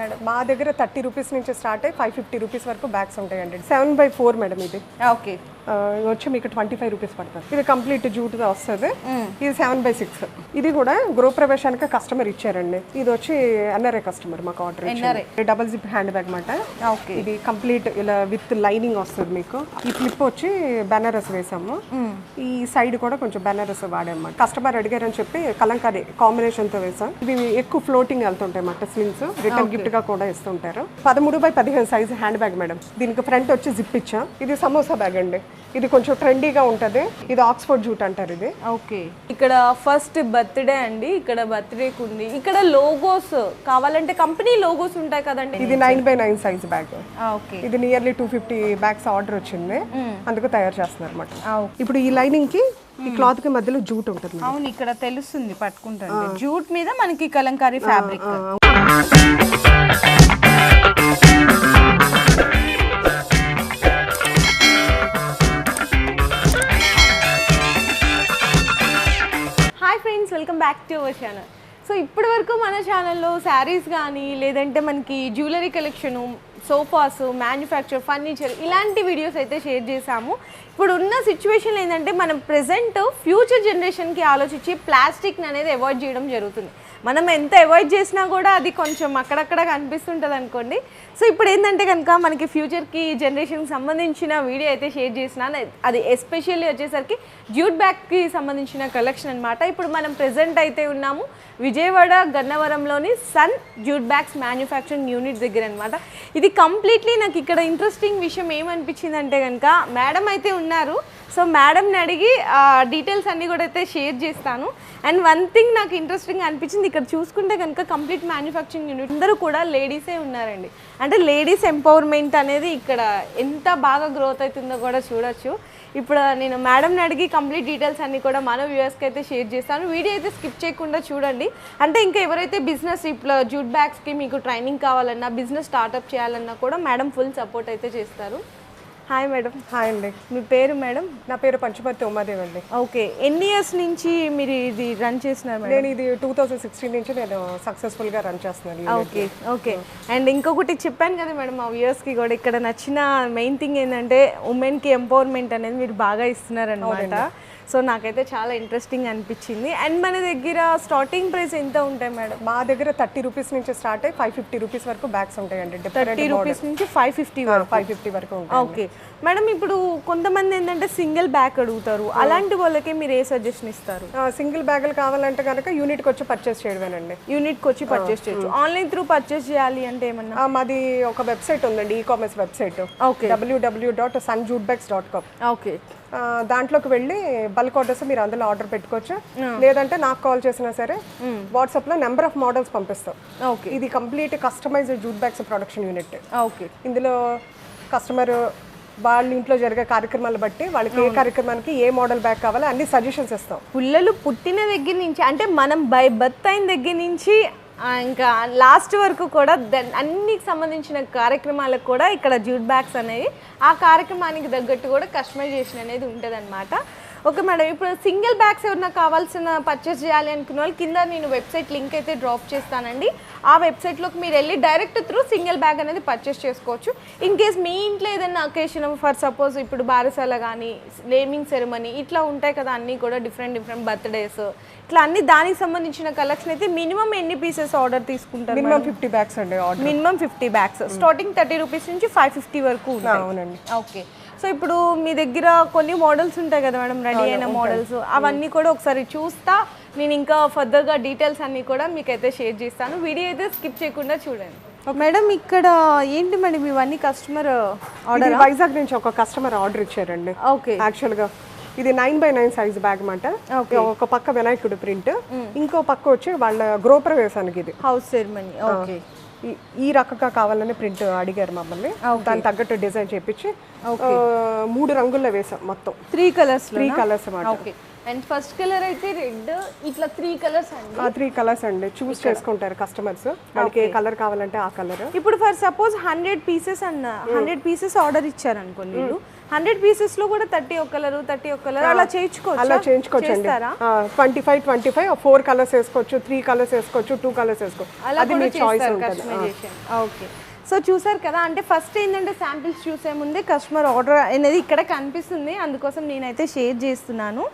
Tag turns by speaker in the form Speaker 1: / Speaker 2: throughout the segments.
Speaker 1: Madam మా దగ్గర thirty rupees నుంచి స్టార్ట్ అయ్యి ఫైవ్ ఫిఫ్టీ రూపీస్ వరకు బ్యాగ్స్ ఉంటాయండి. సెవెన్ బై ఫోర్ మేడం ఇది.
Speaker 2: ఓకే.
Speaker 1: వచ్చి మీకు ట్వంటీ ఫైవ్ రూపీస్ పడుతుంది ఇది కంప్లీట్ జూట్గా వస్తుంది. ఇది సెవెన్ బై సిక్స్. ఇది కూడా గృహప్రవేశానికి కస్టమర్ ఇచ్చారండి. ఇది వచ్చి ఎన్ఆర్ఐ కస్టమర్ మాకు order double zip hand bag మాట
Speaker 2: ఓకే.
Speaker 1: ఇది కంప్లీట్ ఇలా విత్ లైనింగ్ వస్తుంది మీకు. ఈ క్లిప్ వచ్చి బెనారస్ వేసాము. ఈ సైడ్ కూడా కొంచెం బెనారస్ వాడాము. కస్టమర్ అడిగారని చెప్పి కలంకారీ కాంబినేషన్తో వేసాం. ఇవి ఎక్కువ ఫ్లోటింగ్ వెళ్తుంటాయి అన్నమాట స్లిమ్స్ రిటర్న్ గిఫ్ట్గా కూడా ఇస్తుంటారు. పదమూడు బై పదిహేను సైజ్ హ్యాండ్ బ్యాగ్ మేడం. దీనికి ఫ్రంట్ వచ్చి జిప్ ఇచ్చాం. ఇది సమోసా బ్యాగ్ అండి. ఇది కొంచెం ట్రెండీగా ఉంటది. ఇది ఆక్స్ఫర్డ్ జూట్ అంటారు ఇది.
Speaker 2: ఓకే. ఇక్కడ ఫస్ట్ బర్త్డే అండి. ఇక్కడ బర్త్డేకి ఉంది ఇక్కడ లోగోస్ కావాలంటే కంపెనీ లోగోస్ ఉంటాయి కదండి.
Speaker 1: ఇది nine by nine size bag.
Speaker 2: Okay.
Speaker 1: ఇది nearly two fifty bags order వచ్చింది. అందుకు తయారు చేస్తున్నారు అనమాట ఇప్పుడు ఈ లైనింగ్కి ఈ క్లాత్కి మధ్యలో జూట్ ఉంటుంది.
Speaker 2: అవును ఇక్కడ తెలుస్తుంది పట్టుకుంటాను జూట్ మీద మనకి Kalamkari fabric. Active channel so ఇప్పటి వరకు మన ఛానల్లో శారీస్ కానీ లేదంటే మనకి jewellery collection sofas manufacture furniture ఇలాంటి వీడియోస్ అయితే షేర్ చేశాము. ఇప్పుడు ఉన్న సిచ్యువేషన్ ఏంటంటే మనం ప్రజెంట్ ఫ్యూచర్ జనరేషన్కి ఆలోచించి ప్లాస్టిక్ అనేది అవాయిడ్ చేయడం జరుగుతుంది. మనం ఎంత అవాయిడ్ చేసినా కూడా అది కొంచెం అక్కడక్కడ కనిపిస్తుంటుంది అనుకోండి. సో ఇప్పుడు ఏంటంటే కనుక మనకి ఫ్యూచర్కి జనరేషన్కి సంబంధించిన వీడియో అయితే షేర్ చేసినాను అది ఎస్పెషల్లీ వచ్చేసరికి జ్యూట్ బ్యాగ్కి సంబంధించిన కలెక్షన్ అనమాట ఇప్పుడు మనం ప్రెసెంట్ అయితే ఉన్నాము Vijayawada గన్నవరంలోని Sun jute bags manufacturing unit దగ్గర అనమాట ఇది కంప్లీట్లీ నాకు ఇక్కడ ఇంట్రెస్టింగ్ విషయం ఏమనిపించిందంటే కనుక మేడం అయితే ఉన్నారు. సో మేడంని అడిగి డీటెయిల్స్ అన్నీ కూడా అయితే షేర్ చేస్తాను. అండ్ వన్ థింగ్ నాకు ఇంట్రెస్టింగ్ అనిపించింది ఇక్కడ చూసుకుంటే కనుక కంప్లీట్ మ్యానుఫ్యాక్చరింగ్ యూనిట్ అందరూ కూడా లేడీసే ఉన్నారండి. అంటే లేడీస్ ఎంపవర్మెంట్ అనేది ఇక్కడ ఎంత బాగా గ్రోత్ అవుతుందో కూడా చూడొచ్చు. ఇప్పుడు నేను మేడంని అడిగి కంప్లీట్ డీటెయిల్స్ అన్ని కూడా మన వ్యూవర్స్కి అయితే షేర్ చేస్తాను. వీడియో అయితే స్కిప్ చేయకుండా చూడండి. అంటే ఇంకా ఎవరైతే బిజినెస్ ఇప్పుడు జూట్ బ్యాగ్స్కి మీకు ట్రైనింగ్ కావాలన్నా బిజినెస్ స్టార్ట్అప్ చేయాలన్నా కూడా మేడం ఫుల్ సపోర్ట్ అయితే చేస్తారు. Hi madam.
Speaker 1: హాయ్ అండి.
Speaker 2: మీ పేరు మేడం?
Speaker 1: నా పేరు పంచపర్తి ఉమాదేవి అండి.
Speaker 2: ఓకే. ఎన్ని ఇయర్స్ నుంచి మీరు ఇది రన్ చేస్తున్నారు
Speaker 1: నేను ఇది టూ థౌజండ్ సిక్స్టీన్ నుంచి నేను సక్సెస్ఫుల్గా రన్ చేస్తున్నాను.
Speaker 2: ఓకే. ఓకే. అండ్ ఇంకొకటి చెప్పాను కదా మేడం మా వ్యూయర్స్కి కూడా ఇక్కడ నచ్చిన మెయిన్ థింగ్ ఏంటంటే ఉమెన్కి ఎంపవర్మెంట్ అనేది మీరు బాగా ఇస్తున్నారనమాట సో నాకైతే చాలా ఇంట్రెస్టింగ్ అనిపించింది. అండ్ మన దగ్గర స్టార్టింగ్ ప్రైస్ ఎంత ఉంటాయి మేడం?
Speaker 1: మా దగ్గర థర్టీ రూపీస్ నుంచి స్టార్ట్ అయ్యి ఫైవ్ ఫిఫ్టీ రూపీస్ వరకు బ్యాగ్స్ ఉంటాయండి.
Speaker 2: థర్టీ రూపీస్ నుంచి ఫైవ్ ఫిఫ్టీ వరకు.
Speaker 1: ఫైవ్ ఫిఫ్టీ వరకు ఉంటాయి
Speaker 2: ఓకే మేడం ఇప్పుడు కొంతమంది ఏంటంటే సింగిల్ బ్యాగ్ అడుగుతారు. అలాంటి వాళ్ళకి మీరు ఏ సజెషన్ ఇస్తారు?
Speaker 1: సింగిల్ బ్యాగులు కావాలంటే కనుక యూనిట్కి వచ్చి పర్చేస్ చేయడమేనండి.
Speaker 2: యూనిట్కి వచ్చి పర్చేస్ చేయొచ్చు. ఆన్లైన్ త్రూ పర్చేస్ చేయాలి అంటే ఏమన్నా?
Speaker 1: మాది ఒక వెబ్సైట్ ఉందండి ecommerce website
Speaker 2: okay
Speaker 1: W W dot Sun jute bags dot com
Speaker 2: okay
Speaker 1: దాంట్లోకి వెళ్ళి బల్క్ ఆర్డర్స్ మీరు అందులో ఆర్డర్ పెట్టుకోవచ్చు. లేదంటే నాకు కాల్ చేసినా సరే వాట్సాప్లో నెంబర్ ఆఫ్ మోడల్స్ పంపిస్తాం.
Speaker 2: ఓకే.
Speaker 1: ఇది complete customised jute bags production unit
Speaker 2: okay.
Speaker 1: ఇందులో కస్టమర్ వాళ్ళ ఇంట్లో జరిగే కార్యక్రమాలు బట్టి వాళ్ళకి ఏ కార్యక్రమానికి ఏ మోడల్ బ్యాగ్ కావాలో అన్ని సజెషన్స్ ఇస్తాం.
Speaker 2: పుల్లలు పుట్టిన దగ్గర నుంచి అంటే మనం బై బర్త్ అయిన దగ్గర నుంచి ఇంకా లాస్ట్ వరకు కూడా దన్- అన్నికి సంబంధించిన కార్యక్రమాలకు కూడా ఇక్కడ జూట్ బ్యాగ్స్ అనేవి ఆ కార్యక్రమానికి తగ్గట్టు కూడా కస్టమైజేషన్ అనేది ఉంటుంది ఓకే మేడం ఇప్పుడు సింగిల్ బ్యాగ్స్ ఎవరైనా కావాల్సిన పర్చేస్ చేయాలి అనుకున్న వాళ్ళు కింద నేను వెబ్సైట్ లింక్ అయితే డ్రాప్ చేస్తానండి. ఆ వెబ్సైట్లోకి మీరు వెళ్ళి డైరెక్ట్ త్రూ సింగిల్ బ్యాగ్ అనేది పర్చేస్ చేసుకోవచ్చు. ఇన్ కేస్ మీ ఇంట్లో ఏదైనా అకేషన్ ఫర్ సపోజ్ ఇప్పుడు బారసాల కానీ నేమింగ్ సెరమనీ ఇట్లా ఉంటాయి కదా అన్నీ కూడా డిఫరెంట్ డిఫరెంట్ బర్త్డేస్ ఇట్లా అన్ని దానికి సంబంధించిన కలెక్షన్ అయితే మినిమం ఎన్ని పీసెస్ ఆర్డర్ తీసుకుంటారు
Speaker 1: మినిమం ఫిఫ్టీ బ్యాగ్స్ అండి
Speaker 2: minimum fifty bags starting thirty rupees నుంచి ఫైవ్ ఫిఫ్టీ వరకు
Speaker 1: అవునండి.
Speaker 2: ఓకే సో ఇప్పుడు మీ దగ్గర కొన్ని మోడల్స్ ఉంటాయి కదా మేడం రెడీ అయిన మోడల్స్ అవన్నీ కూడా ఒకసారి చూస్తా. నేను ఇంకా ఫర్దర్గా డీటెయిల్స్ అన్నీ కూడా మీకైతే షేర్ చేస్తాను. వీడియో అయితే స్కిప్ చేయకుండా చూడండి. మేడం ఇక్కడ ఏంటి మేడం ఇవన్నీ కస్టమర్
Speaker 1: ఇది వైజాగ్ నుంచి ఒక కస్టమర్ ఆర్డర్ ఇచ్చారండి.
Speaker 2: ఓకే
Speaker 1: యాక్చువల్గా ఇది nine by nine size bag అన్నమాట. ఒక పక్క వినాయకుడు ప్రింట్ ఇంకో పక్క వచ్చి వాళ్ళ గృహప్రవేశానికి ఇది.
Speaker 2: హౌస్ సెరమనీ ఓకే
Speaker 1: ఈ- రకంగా కావాలని ప్రింట్ అడిగారు మమ్మల్ని. దానికి తగ్గట్టు డిజైన్ చేపించి మూడు రంగుల్లో వేసాం మొత్తం.
Speaker 2: త్రీ కలర్స్
Speaker 1: త్రీ కలర్స్ అన్నమాట.
Speaker 2: ఓకే. అండ్ ఫస్ట్ కలర్ అయితే రెడ్ ఇట్లా త్రీ కలర్స్ అండి?
Speaker 1: ఆ త్రీ కలర్స్ అండి. చూస్ చేసుకుంటారు కస్టమర్స్. వాళ్ళకి ఏ కలర్ కావాలంటే ఆ కలర్.
Speaker 2: ఇప్పుడు ఫర్ సపోజ్ హండ్రెడ్ పీసెస్ అన్న హండ్రెడ్ పీసెస్ ఆర్డర్ ఇచ్చారనుకోండి వీళ్ళు. హండ్రెడ్ పీసెస్లో కూడా థర్టీ ఒక కలర్ థర్టీ ఒక కలర్ అలా చేయించుకోవచ్చు?
Speaker 1: అలా చేయించుకోవచ్చండి.
Speaker 2: చేస్తారా?
Speaker 1: Twenty five twenty five four colours వేసుకోవచ్చు త్రీ కలర్స్ వేసుకోవచ్చు టూ కలర్స్ వేసుకోవచ్చు. అది మీ చాయిస్ ఉంటుంది.
Speaker 2: ఓకే సో చూసారు కదా అంటే ఫస్ట్ ఏంటంటే శాంపిల్స్ చూసే ముందే కస్టమర్ ఆర్డర్ అనేది ఇక్కడ కనిపిస్తుంది. అందుకోసం నేనైతే షేర్ చేస్తున్నాను.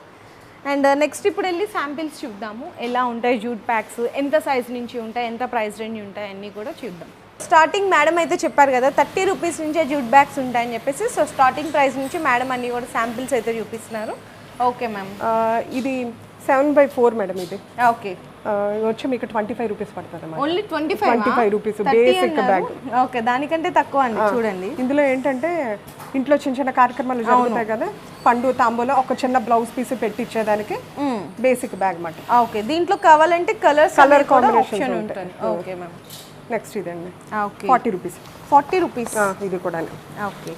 Speaker 2: అండ్ నెక్స్ట్ ఇప్పుడు వెళ్ళి శాంపిల్స్ చూద్దాము. ఎలా ఉంటాయి జూట్ ప్యాక్స్ ఎంత సైజ్ నుంచి ఉంటాయి? ఎంత ప్రైస్ రేంజ్ ఉంటాయి? అన్నీ కూడా చూద్దాం. స్టార్టింగ్ మేడం అయితే చెప్పారు కదా థర్టీ రూపీస్ నుంచే జూట్ బ్యాగ్స్ ఉంటాయని చెప్పేసి సో స్టార్టింగ్ ప్రైస్ నుంచి మేడం అన్నీ కూడా శాంపిల్స్ అయితే చూపిస్తున్నారు. Okay ma'am.
Speaker 1: ఇది సెవెన్ బై ఫోర్ మేడం ఇది.
Speaker 2: ఓకే.
Speaker 1: వచ్చి మీకు ట్వంటీ ఫైవ్ రూపీస్ పడుతుంది
Speaker 2: only twenty five?
Speaker 1: 25 rupees, basic bag.
Speaker 2: Okay దానికంటే తక్కువ అండి చూడండి.
Speaker 1: ఇందులో ఏంటంటే ఇంట్లో చిన్న చిన్న కార్యక్రమాలు జరుగుతాయి కదా పండు తాంబూలో ఒక చిన్న బ్లౌజ్ పీస్ పెట్టి ఇచ్చేదానికి బేసిక్ బ్యాగ్ మాట.
Speaker 2: ఓకే దీంట్లో కావాలంటే కలర్ ఆప్షన్
Speaker 1: ఉంటాయి.
Speaker 2: ఉంటుంది. Okay ma'am.
Speaker 1: నెక్స్ట్ ఇదండి.
Speaker 2: Okay.
Speaker 1: Forty rupees.
Speaker 2: Forty rupees.
Speaker 1: ఇది కూడా
Speaker 2: ఓకే.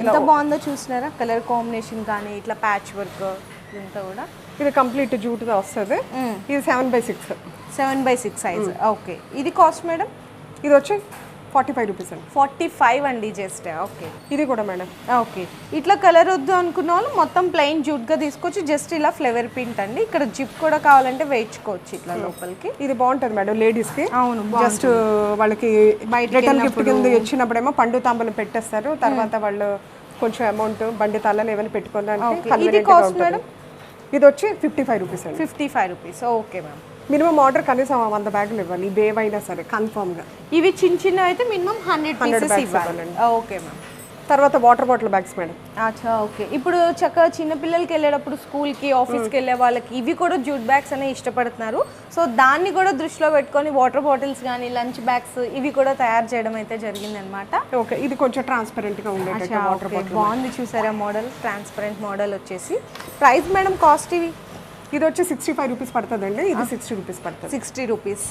Speaker 2: ఎంత బాగుందో చూసినారా? కలర్ కాంబినేషన్ కానీ ఇట్లా ప్యాచ్ వర్క్ ఇదంతా కూడా?
Speaker 1: ఇది కంప్లీట్ జూట్గా వస్తుంది. ఇది seven by six
Speaker 2: seven by six size okay. ఇది కాస్ట్ మేడం?
Speaker 1: ఇది వచ్చి ఫార్టీ ఫైవ్ రూపీస్ అండి.
Speaker 2: ఫార్టీ ఫైవ్ అండి జస్ట్ ఓకే.
Speaker 1: ఇది కూడా మేడం.
Speaker 2: ఓకే. ఇట్లా కలర్ వద్దు అనుకున్న వాళ్ళు మొత్తం ప్లెయిన్ జూట్గా తీసుకొచ్చి జస్ట్ ఇలా ఫ్లేవర్ ప్రింట్ అండి. ఇక్కడ జిప్ కూడా కావాలంటే వేయించుకోవచ్చు ఇట్లా లోపలికి.
Speaker 1: ఇది బాగుంటుంది మేడం లేడీస్కి
Speaker 2: అవును
Speaker 1: జస్ట్ వాళ్ళకి రిటర్న్ గిఫ్ట్ కింద ఇచ్చినప్పుడేమో పండు తాంబూలం పెట్టేస్తారు. తర్వాత వాళ్ళు కొంచెం అమౌంట్ బండి తాళాలు ఏమైనా పెట్టుకోవడానికి
Speaker 2: ఇది
Speaker 1: ఉంటుంది.
Speaker 2: మేడం?
Speaker 1: ఇది వచ్చి ఫిఫ్టీ ఫైవ్ రూపీస్ అండి.
Speaker 2: Fifty five rupees. Okay ma'am.
Speaker 1: Minimum order కనీసం వంద బ్యాగులు ఇవ్వాలి ఇవేవైనా సరే కన్ఫర్మ్గా
Speaker 2: ఇవి చిన్న చిన్న అయితే మినిమం హండ్రెడ్
Speaker 1: 100
Speaker 2: పీసెస్
Speaker 1: bags
Speaker 2: ఇవ్వాలి.
Speaker 1: ఇవ్వాలండి.
Speaker 2: ఓకే మ్యామ్
Speaker 1: తర్వాత వాటర్ బాటిల్ బ్యాగ్స్ మేడం
Speaker 2: అచ్చా ఓకే ఇప్పుడు చక్కగా చిన్న పిల్లలకి వెళ్ళేటప్పుడు స్కూల్కి ఆఫీస్కి వెళ్ళే వాళ్ళకి ఇవి కూడా జూట్ బ్యాగ్స్ అనేవి ఇష్టపడుతున్నారు. సో దాన్ని కూడా దృష్టిలో పెట్టుకొని వాటర్ బాటిల్స్ కానీ లంచ్ బ్యాగ్స్ ఇవి కూడా తయారు చేయడం అయితే జరిగిందనమాట
Speaker 1: ఓకే ఇది కొంచెం ట్రాన్స్పరెంట్గా ఉండేటట్టు వాటర్
Speaker 2: ఓకే బాగుంది చూసారా మోడల్ ట్రాన్స్పరెంట్ మోడల్ వచ్చేసి. ప్రైస్ మేడం కాస్ట్ ఇవి?
Speaker 1: ఇది వచ్చి సిక్స్టీ ఫైవ్ రూపీస్ పడుతుందండి. ఇది సిక్స్టీ రూపీస్ పడుతుంది.
Speaker 2: సిక్స్టీ రూపీస్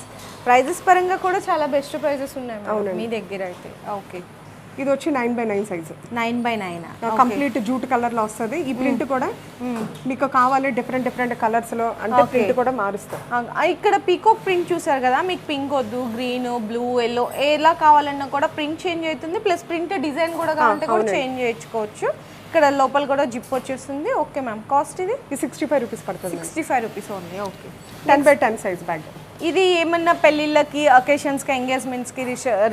Speaker 2: ప్రైజెస్ పరంగా కూడా చాలా బెస్ట్ ప్రైజెస్ ఉన్నాయి మీ దగ్గర అయితే. ఓకే
Speaker 1: ఇది వచ్చి nine by nine size
Speaker 2: nine by nine
Speaker 1: complete jute కలర్లో వస్తుంది. ఈ ప్రింట్ కూడా మీకు కావాలి డిఫరెంట్ డిఫరెంట్ కలర్స్లో అంటే ప్రింట్ కూడా మారుస్తాం.
Speaker 2: ఇక్కడ పీకాక్ ప్రింట్ చూసారు కదా? మీకు పింక్ వద్దు గ్రీన్ బ్లూ ఎల్లో ఎలా కావాలన్నా కూడా ప్రింట్ చేంజ్ అవుతుంది. ప్లస్ ప్రింట్ డిజైన్ కూడా కావాలంటే కూడా చేంజ్ చేయించుకోవచ్చు. ఇక్కడ లోపల కూడా జిప్ వచ్చేస్తుంది. Okay ma'am. కాస్ట్ ఇది?
Speaker 1: సిక్స్టీ ఫైవ్ రూపీస్ పడుతుంది.
Speaker 2: Sixty five rupees only okay.
Speaker 1: Ten by ten size bag
Speaker 2: ఇది ఏమన్నా పెళ్ళిళ్ళకి అకేషన్స్కి ఎంగేజ్మెంట్స్కి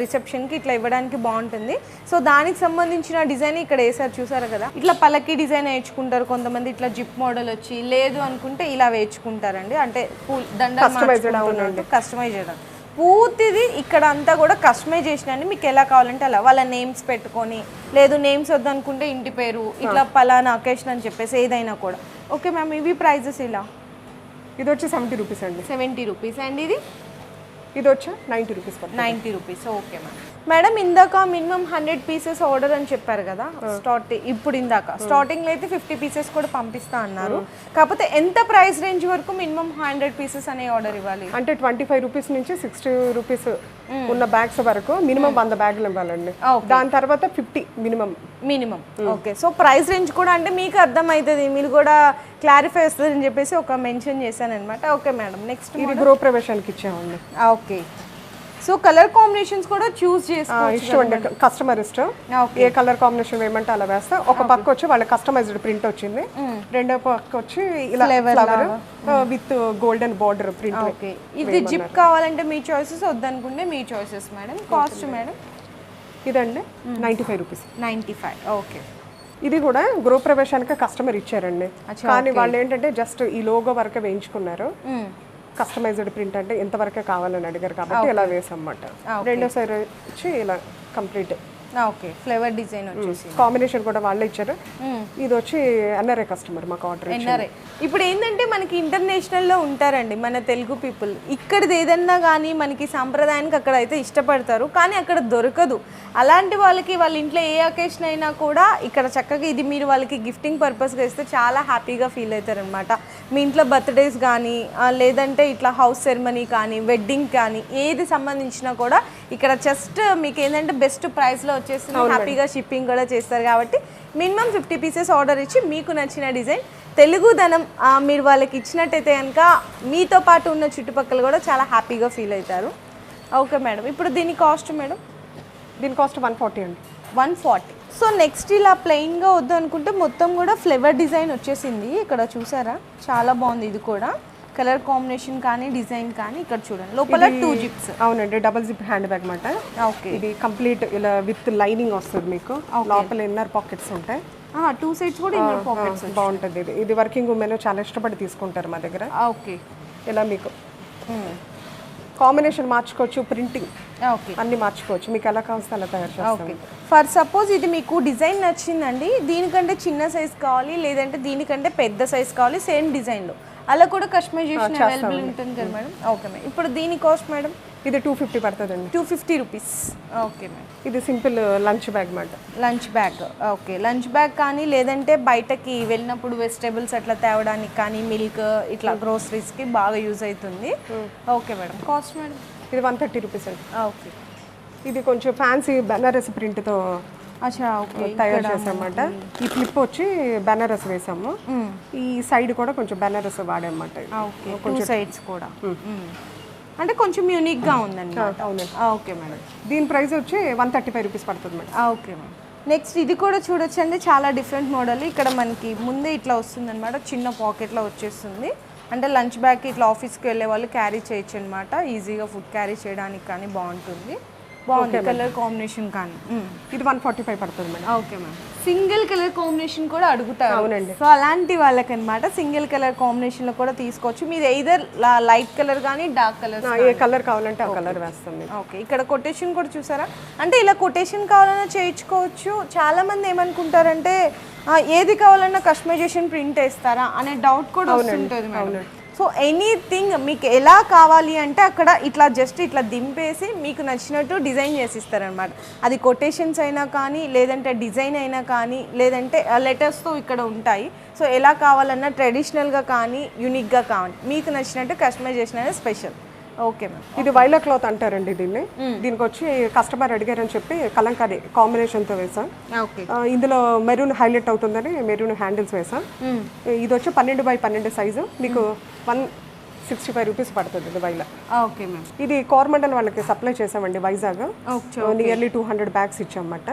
Speaker 2: రిసెప్షన్కి ఇట్లా ఇవ్వడానికి బాగుంటుంది. సో దానికి సంబంధించిన డిజైన్ ఇక్కడ వేసారు చూసారు కదా? ఇట్లా పలకి డిజైన్ వేయించుకుంటారు. కొంతమంది ఇట్లా జిప్ మోడల్ వచ్చి లేదు అనుకుంటే ఇలా వేయించుకుంటారండి. అంటే దండ కస్టమైజ్ చేయడం పూర్తిది ఇక్కడ అంతా కూడా కస్టమైజ్ చేసినండి మీకు ఎలా కావాలంటే అలా. వాళ్ళ నేమ్స్ పెట్టుకొని లేదు నేమ్స్ వద్దనుకుంటే ఇంటి పేరు ఇట్లా పలానా అకేషన్ అని చెప్పేసి ఏదైనా కూడా. ఓకే మ్యామ్ ఇవి ప్రైజెస్ ఇలా?
Speaker 1: ఇది వచ్చి సెవెంటీ రూపీస్ అండి.
Speaker 2: సెవెంటీ రూపీస్ అండ్ ఇది?
Speaker 1: ఇది వచ్చి ninety rupees
Speaker 2: ninety rupees okay ma'am madam ఇందాక మినిమం హండ్రెడ్ పీసెస్ ఆర్డర్ అని చెప్పారు కదా స్టార్ట్ ఇప్పుడు ఇందాక. స్టార్టింగ్లో అయితే ఫిఫ్టీ పీసెస్ కూడా పంపిస్తా అన్నారు. కాకపోతే ఎంత ప్రైస్ రేంజ్ వరకు మినిమం హండ్రెడ్ పీసెస్ అనే ఆర్డర్ ఇవ్వాలి?
Speaker 1: అంటే ట్వంటీ ఫైవ్ రూపీస్ నుంచి సిక్స్టీ రూపీస్ ఉన్న బ్యాగ్స్ వరకు మినిమం వంద బ్యాగులు ఇవ్వాలండి. దాని తర్వాత fifty minimum.
Speaker 2: Minimum. Okay. So price range కూడా అంటే మీకు అర్థమవుతుంది. మీరు కూడా క్లారిఫై వస్తుంది అని చెప్పేసి ఒక మెన్షన్ చేశాను అనమాట ఓకే మేడం నెక్స్ట్
Speaker 1: ఇది గృహ ప్రవేశానికి ఇచ్చామండి.
Speaker 2: ఓకే. సో కలర్ కాంబినేషన్స్ కూడా చూస్
Speaker 1: ఇష్టం అండి. కస్టమర్ ఇష్టం. ఏ కలర్ కాంబినేషన్ వేయమంటే అలా వేస్తా. ఒక పక్క వచ్చి వాళ్ళ కస్టమైజ్డ్ ప్రింట్ వచ్చింది. రెండో పక్క వచ్చి ఇలా flower with golden border print
Speaker 2: okay ఇది జిప్ కావాలంటే మీ చాయిసెస్ వద్దనుకుంటే మీ చాయిసెస్ మేడం కాస్ట్ మేడం
Speaker 1: ఇదండి. Ninety five rupees
Speaker 2: ninety five okay
Speaker 1: ఇది కూడా గృహ ప్రవేశానికి కస్టమర్ ఇచ్చారండి కానీ వాళ్ళు ఏంటంటే జస్ట్ ఈ లోగో వరకే వేయించుకున్నారు. కస్టమైజ్డ్ ప్రింట్ అంటే ఎంతవరకే కావాలని అడిగారు కాబట్టి ఇలా వేసన్నమాట రెండో సైడ్ వచ్చి ఇలా కంప్లీట్
Speaker 2: ఓకే. ఫ్లేవర్ డిజైన్ వచ్చేసి
Speaker 1: కాంబినేషన్ కూడా వాళ్ళే ఇచ్చారు. ఇది వచ్చి ఎన్ఆర్ఐ కస్టమర్ మాకు ఆర్డర్
Speaker 2: ఎన్ఆర్ఐ ఇప్పుడు ఏంటంటే మనకి ఇంటర్నేషనల్లో ఉంటారండి మన తెలుగు పీపుల్ ఇక్కడిది ఏదన్నా కానీ మనకి సాంప్రదాయానికి అక్కడ అయితే ఇష్టపడతారు కానీ అక్కడ దొరకదు. అలాంటి వాళ్ళకి వాళ్ళ ఇంట్లో ఏ అకేషన్ అయినా కూడా ఇక్కడ చక్కగా ఇది మీరు వాళ్ళకి గిఫ్టింగ్ పర్పస్గా ఇస్తే చాలా హ్యాపీగా ఫీల్ అవుతారనమాట మీ ఇంట్లో బర్త్డేస్ కానీ లేదంటే ఇట్లా హౌస్ సెరమనీ కానీ వెడ్డింగ్ కానీ ఏది సంబంధించినా కూడా ఇక్కడ జస్ట్ మీకు ఏంటంటే బెస్ట్ ప్రైస్లో వచ్చేస్తుంది హ్యాపీగా షిప్పింగ్ కూడా చేస్తారు కాబట్టి మినిమం ఫిఫ్టీ పీసెస్ ఆర్డర్ ఇచ్చి మీకు నచ్చిన డిజైన్ తెలుగుదనం ఆ, మీరు వాళ్ళకి ఇచ్చినట్టయితే కనుక మీతో పాటు ఉన్న చుట్టుపక్కల కూడా చాలా హ్యాపీగా ఫీల్ అవుతారు. Okay madam. ఇప్పుడు దీని కాస్ట్ మేడం?
Speaker 1: దీని కాస్ట్ వన్ ఫార్టీ అండి.
Speaker 2: వన్ ఫార్టీ సో నెక్స్ట్ ఇలా ప్లెయిన్గా వద్దు అనుకుంటే మొత్తం కూడా ఫ్లేవర్ డిజైన్ వచ్చేసింది. ఇక్కడ చూసారా? చాలా బాగుంది ఇది కూడా. కలర్ కాంబినేషన్ కానీ డిజైన్ కానీ ఇక్కడ చూడండి. లోపల టూ జిప్స్
Speaker 1: అవునండి డబల్ జిప్ హ్యాండ్ బ్యాగ్ మాట
Speaker 2: ఓకే
Speaker 1: ఇది కంప్లీట్ ఇలా విత్ లైనింగ్ వస్తుంది మీకు. లోపల ఇన్నర్ పాకెట్స్ ఉంటాయి.
Speaker 2: టూ సైడ్స్ కూడా ఇందులో పాకెట్స్
Speaker 1: బాగుంటుంది ఇది. ఇది వర్కింగ్ ఉమెన్ చాలా ఇష్టపడి తీసుకుంటారు మా దగ్గర.
Speaker 2: ఓకే
Speaker 1: ఇలా మీకు. కాంబినేషన్ మార్చుకోవచ్చు ప్రింటింగ్
Speaker 2: ఓకే
Speaker 1: అన్ని మార్చుకోవచ్చు. మీకు ఎలా కావాల్సి అలా తయారు చేస్తాం.
Speaker 2: ఓకే ఫర్ సపోజ్ ఇది మీకు డిజైన్ నచ్చిందండి దీనికంటే చిన్న సైజ్ కావాలి లేదంటే దీనికంటే పెద్ద సైజ్ కావాలి సేమ్ డిజైన్లో అలా కూడా కస్టమైజేషన్ అవైలబుల్ ఉంటుంది కదా మేడం? Okay madam. ఇప్పుడు దీని కాస్ట్ మేడం?
Speaker 1: ఇది టూ ఫిఫ్టీ పడుతుందండి.
Speaker 2: Two fifty rupees okay madam.
Speaker 1: ఇది సింపుల్ లంచ్ బ్యాగ్ మాట.
Speaker 2: Lunch bag okay. Lunch bag కానీ లేదంటే బయటకి వెళ్ళినప్పుడు వెజిటేబుల్స్ అట్లా తేవడానికి కానీ మిల్క్ ఇట్లా గ్రోసరీస్కి బాగా యూజ్ అవుతుంది. Okay madam. Cost madam?
Speaker 1: ఇది వన్ థర్టీ రూపీస్ అండి.
Speaker 2: ఓకే.
Speaker 1: ఇది కొంచెం ఫ్యాన్సీ బెనారస్ ప్రింట్తో తయారు చేసామన్నమాట ఈ క్లిప్ వచ్చి బెనారస్ వేసాము. ఈ సైడ్ కూడా కొంచెం బెనారస్ వాడామన్నమాట
Speaker 2: టూ సైడ్స్ కూడా. అంటే కొంచెం యూనిక్గా ఉందండి
Speaker 1: అవునండి.
Speaker 2: Okay madam.
Speaker 1: దీని ప్రైస్ వచ్చి వన్ థర్టీ ఫైవ్ రూపీస్ పడుతుంది మేడం.
Speaker 2: Okay madam. నెక్స్ట్ ఇది కూడా చూడొచ్చు అండి చాలా డిఫరెంట్ మోడల్ ఇక్కడ మనకి ముందే ఇట్లా వస్తుంది అనమాట చిన్న పాకెట్లో వచ్చేస్తుంది. అంటే లంచ్ బ్యాగ్ ఇట్లా ఆఫీస్కి వెళ్ళే వాళ్ళు క్యారీ చేయొచ్చు అనమాట ఈజీగా ఫుడ్ క్యారీ చేయడానికి కానీ బాగుంటుంది. బాగుంది. కలర్ కాంబినేషన్ కానీ.
Speaker 1: ఇది వన్ ఫార్టీ ఫైవ్ పడుతుంది madam.
Speaker 2: Okay ma'am single colour combination కూడా అడుగుతారు.
Speaker 1: అవునండి.
Speaker 2: సో అలాంటి వాళ్ళకి అనమాట సింగిల్ కలర్ కాంబినేషన్లో కూడా తీసుకోవచ్చు. మీరు ఎయిదర్ లైట్ కలర్ కానీ డార్క్ కలర్
Speaker 1: ఏ కలర్ కావాలంటే ఆ కలర్ వేస్తాం మీకు
Speaker 2: ఓకే ఇక్కడ కొటేషన్ కూడా చూసారా? అంటే ఇలా కొటేషన్ కావాలన్నా చేయించుకోవచ్చు. చాలా మంది ఏమనుకుంటారంటే ఏది కావాలన్నా కస్టమైజేషన్ ప్రింట్ వేస్తారా? అనే డౌట్ కూడా వస్తుంటుంది మేడం. సో ఎనీథింగ్ మీకు ఎలా కావాలి అంటే అక్కడ ఇట్లా జస్ట్ ఇట్లా దింపేసి మీకు నచ్చినట్టు డిజైన్ చేసి ఇస్తారనమాట అది కొటేషన్స్ అయినా కానీ లేదంటే డిజైన్ అయినా కానీ లేదంటే లెటర్స్తో ఇక్కడ ఉంటాయి. సో ఎలా కావాలన్నా ట్రెడిషనల్గా కానీ యూనిక్గా కావాలి. మీకు నచ్చినట్టు కస్టమైజేషన్ అనేది స్పెషల్ ఓకే మ్యామ్.
Speaker 1: ఇది వైలా క్లాత్ అంటారండి దీన్ని. దీనికి వచ్చి కస్టమర్ అడిగారని చెప్పి కలంకారీ కాంబినేషన్తో వేసాం ఇందులో మెరూన్ హైలైట్ అవుతుందని మెరూన్ హ్యాండిల్స్ వేసాం ఇది వచ్చి పన్నెండు బై పన్నెండు సైజు. మీకు వన్ సిక్స్టీ ఫైవ్ రూపీస్ పడుతుంది ఇది వైలా
Speaker 2: ఓకే మ్యామ్.
Speaker 1: ఇది కోరమండల్ వాళ్ళకి సప్లై చేసామండి Vizag. Nearly two hundred bags ఇచ్చామన్నమాట.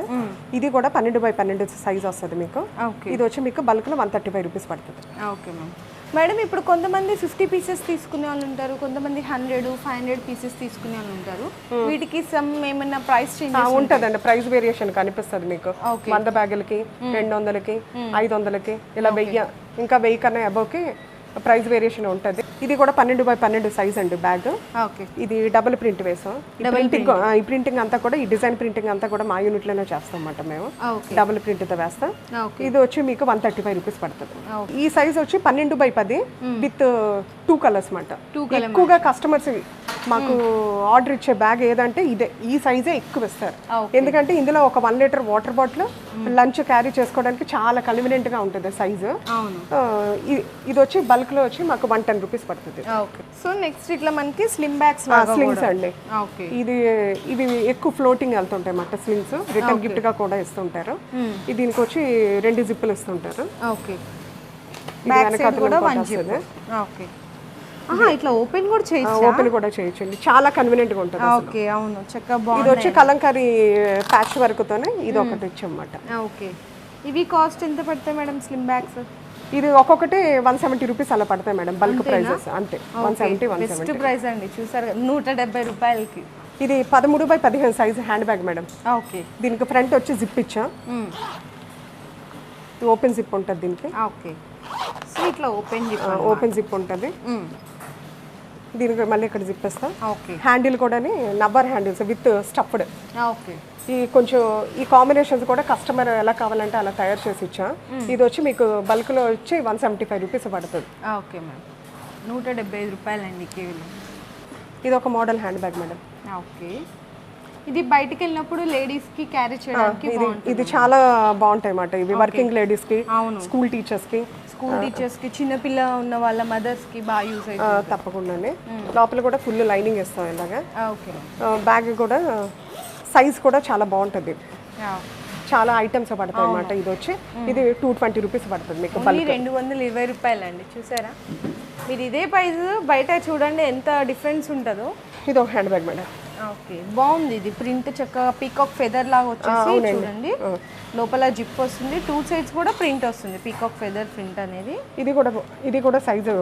Speaker 1: ఇది కూడా పన్నెండు బై పన్నెండు సైజ్ వస్తుంది మీకు. ఇది వచ్చి మీకు బల్క్లో వన్ థర్టీ ఫైవ్ రూపీస్ పడుతుంది.
Speaker 2: Okay ma'am. మేడం ఇప్పుడు కొంతమంది ఫిఫ్టీ పీసెస్ తీసుకునే వాళ్ళు ఉంటారు కొంతమంది హండ్రెడ్ ఫైవ్ హండ్రెడ్ పీసెస్ తీసుకునే వాళ్ళు ఉంటారు. వీటికి సమ్ ఏమన్నా ప్రైస్ చేంజ్
Speaker 1: ఉంటదండి ప్రైస్ వేరియేషన్ కనిపిస్తుంది మీకు. వంద బ్యాగులకి రెండు వందలకి ఐదు వందలకి ఇలా వెయ్యి ఇంకా వెయ్యి కన్నా అబౌవ్కి ప్రైస్ వేరియేషన్ ఉంటుంది. ఇది కూడా పన్నెండు బై పన్నెండు సైజ్ అండి బ్యాగ్.
Speaker 2: ఓకే.
Speaker 1: ఇది డబుల్ ప్రింట్ వేసాం. ఈ ప్రింటింగ్ ఆ, ఈ ప్రింటింగ్ అంతా కూడా ఈ డిజైన్ ప్రింటింగ్ అంతా కూడా మా యూనిట్లోనే చేస్తాం అన్నమాట మేము డబుల్ ప్రింట్తో వేస్తాం.
Speaker 2: ఓకే.
Speaker 1: ఇది వచ్చి మీకు వన్ థర్టీ ఫైవ్ రూపీస్ పడుతుంది. ఈ సైజ్ వచ్చి పన్నెండు బై పది విత్ టూ కలర్స్ మాట
Speaker 2: Two
Speaker 1: ఎక్కువగా కస్టమర్స్ మాకు ఆర్డర్ ఇచ్చే బ్యాగ్ ఏదంటే ఇదే. ఈ సైజే ఎక్కువ ఇస్తారు. ఎందుకంటే ఇందులో ఒక one litre water bottle lunch carry చేసుకోవడానికి చాలా కన్వీనియంట్గా ఉంటుంది సైజు ఇది వచ్చి బల్క్లో వచ్చి మాకు వన్ టెన్ రూపీస్ పడుతుంది.
Speaker 2: ఓకే. సో నెక్స్ట్ ఇట్లా మనకి స్లిమ్ బ్యాగ్స్
Speaker 1: స్లింగ్స్ అండి. ఇది ఇవి ఎక్కువ ఫ్లోటింగ్ వెళ్తుంటాయి అన్నమాట స్లింగ్స్ రిటర్న్ గిఫ్ట్గా కూడా ఇస్తుంటారు. దీనికి వచ్చి రెండు జిప్పులు ఇస్తుంటారు.
Speaker 2: ఓకే. బ్యాక్ సైడ్ కూడా వన్. ఓకే. ఇట్లా ఓపెన్ కూడా చేయొచ్చు?
Speaker 1: ఓపెన్ కూడా చేయొచ్చండి చాలా కన్వీనియంట్గా ఉంటుంది.
Speaker 2: ఓకే అవును. చక్కగా బాగుంది.
Speaker 1: ఇది వచ్చి కలంకారీ ప్యాచ్ వర్క్ తోనే ఇది ఒకటి ఇచ్చన్నమాట
Speaker 2: ఓకే. ఇవి కాస్ట్ ఎంత పడతాయి మేడం స్లిమ్ బ్యాగ్స్
Speaker 1: ఇది ఒక్కొక్కటి వన్ సెవెంటీ రూపీస్ అలా పడతాయి మేడం బల్క్ ప్రైజెస్ అంతే. One seventy one
Speaker 2: best price అండి. చూసారు నూట డెబ్బై రూపాయలకి.
Speaker 1: ఇది పదమూడు బై పదిహేను size hand bag madam.
Speaker 2: Okay.
Speaker 1: దీనికి ఫ్రంట్ వచ్చి జిప్ ఇచ్చా. ఓపెన్ జిప్ ఉంటుంది దీనికి.
Speaker 2: ఓకే. సో ఇట్లా ఓపెన్ చెప్పి
Speaker 1: ఓపెన్ జిప్ ఉంటుంది. దీనికి మళ్ళీ ఇక్కడ
Speaker 2: ఓకే.
Speaker 1: హ్యాండిల్ కూడా నబ్బర్ హ్యాండిల్స్ విత్ స్టఫ్డ్
Speaker 2: ఓకే.
Speaker 1: ఈ కొంచెం ఈ కాంబినేషన్స్ కూడా కస్టమర్ ఎలా కావాలంటే అలా తయారు చేసి ఇచ్చా. ఇది వచ్చి మీకు బల్క్లో వచ్చి వన్ సెవెంటీ ఫైవ్ రూపీస్ పడుతుంది
Speaker 2: ఓకే మ్యామ్. నూట డెబ్బై ఐదు రూపాయలండి కేవలం.
Speaker 1: ఇది ఒక model hand bag madam
Speaker 2: okay. ఇది బయటికి వెళ్ళినప్పుడు లేడీస్కి క్యారీ చేయడానికి
Speaker 1: ఇది ఇది చాలా బాగుంటాయి అన్నమాట. ఇవి వర్కింగ్ లేడీస్కి
Speaker 2: అవును.
Speaker 1: స్కూల్ టీచర్స్కి
Speaker 2: స్కూల్ టీచర్స్కి చిన్నపిల్ల ఉన్న వాళ్ళ మదర్స్కి బాగా యూజ్
Speaker 1: ఆ,
Speaker 2: అవుతుంది.
Speaker 1: తప్పకుండానే లోపల కూడా ఫుల్ లైనింగ్ ఇస్తాం ఇలాగా.
Speaker 2: ఓకే.
Speaker 1: బ్యాగ్ కూడా సైజ్ కూడా చాలా బాగుంటుంది. చాలా ఐటమ్స్ పడతాయి అన్నమాట ఇది వచ్చి ఇది టూ ట్వంటీ రూపీస్ పడుతుంది మీకు
Speaker 2: రెండు వందల ఇరవై రూపాయలండి చూసారా? మీరు ఇదే ప్రైస్ బయట చూడండి ఎంత డిఫరెన్స్ ఉంటుందో.
Speaker 1: ఇది ఒక హ్యాండ్ బ్యాగ్ మేడం.
Speaker 2: ఓకే బాగుంది ఇది. ప్రింట్ చక్కగా పీకాక్ ఫెదర్ లాగా వచ్చేసి చూడండి. లోపల జిప్ వస్తుంది. టూ సైడ్స్ కూడా ప్రింట్ వస్తుంది పీకాక్ ఫెదర్ ప్రింట్ అనేది.
Speaker 1: ఇది కూడా ఇది కూడా size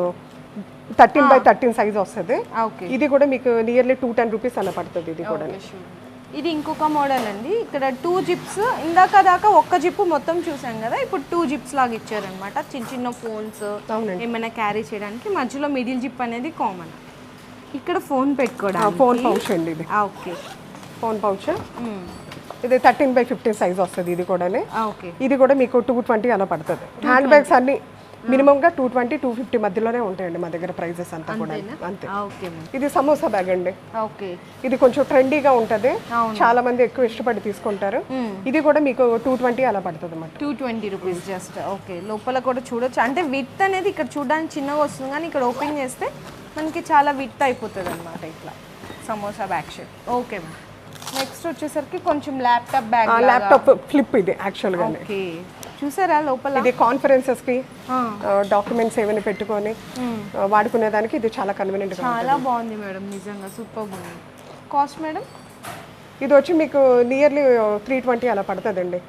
Speaker 1: thirteen by thirteen size వస్తుంది.
Speaker 2: ఓకే.
Speaker 1: ఇది కూడా మీకు నియర్లీ టూ టెన్ రూపీస్ అలా పడుతుంది ఇది కూడా.
Speaker 2: ఇది ఇంకొక మోడల్ అండి. ఇక్కడ టూ జిప్స్ ఇందాక దాకా ఒక్క జిప్ మొత్తం చూసాం కదా ఇప్పుడు టూ జిప్స్ లాగా ఇచ్చారనమాట చిన్న చిన్న ఫోన్స్ ఏమైనా క్యారీ చేయడానికి. మధ్యలో మిడిల్ జిప్ అనేది కామన్. ఇక్కడ ఫోన్ పెట్టుకోవడానికి?
Speaker 1: ఫోన్ పౌచ్ అండి ఇది.
Speaker 2: ఓకే.
Speaker 1: Phone pouch. ఇది థర్టీన్ బై ఫిఫ్టీన్ సైజ్ వస్తుంది ఇది కూడా ఇది కూడా మీకు టూ ట్వంటీ అలా పడుతుంది. హ్యాండ్ బ్యాగ్స్ అన్ని మినిమం గా టూ ట్వంటీ టూ ఫిఫ్టీ మధ్యలోనే ఉంటాయండి మా దగ్గర ప్రైజెస్ అంతా కూడా. అంతే. ఇది సమోసా బ్యాగ్ అండి.
Speaker 2: ఓకే.
Speaker 1: ఇది కొంచెం ట్రెండీగా ఉంటది. చాలా మంది ఎక్కువ ఇష్టపడి తీసుకుంటారు. ఇది కూడా మీకు టూ ట్వంటీ అలా పడుతుంది అన్నమాట.
Speaker 2: Two twenty rupees just. Okay. లోపల కూడా చూడొచ్చు. అంటే విత్ అనేది ఇక్కడ చూడడానికి చిన్నగా వస్తుంది కానీ ఇక్కడ ఓపెన్ చేస్తే మనకి చాలా విత్ అయిపోతుంది అనమాట ఇట్లా. Samosa bag shape okay ma'am next వచ్చేసరికి కొంచెం ల్యాప్టాప్ బ్యాగ్
Speaker 1: ల్యాప్టాప్ ఫ్లిప్ ఇది యాక్చువల్గా
Speaker 2: ఓకే చూసారా లోపల?
Speaker 1: ఇది
Speaker 2: కాన్ఫరెన్సెస్కి
Speaker 1: డాక్యుమెంట్స్ ఏమైనా పెట్టుకొని ఆ, వాడుకునే దానికి ఇది చాలా కన్వీనియంట్
Speaker 2: చాలా బాగుంది మేడం నిజంగా సూపర్ ఉంది కాస్ట్ మేడం?
Speaker 1: ఇది వచ్చి మీకు నియర్లీ త్రీ ట్వంటీ అలా పడుతుందండి.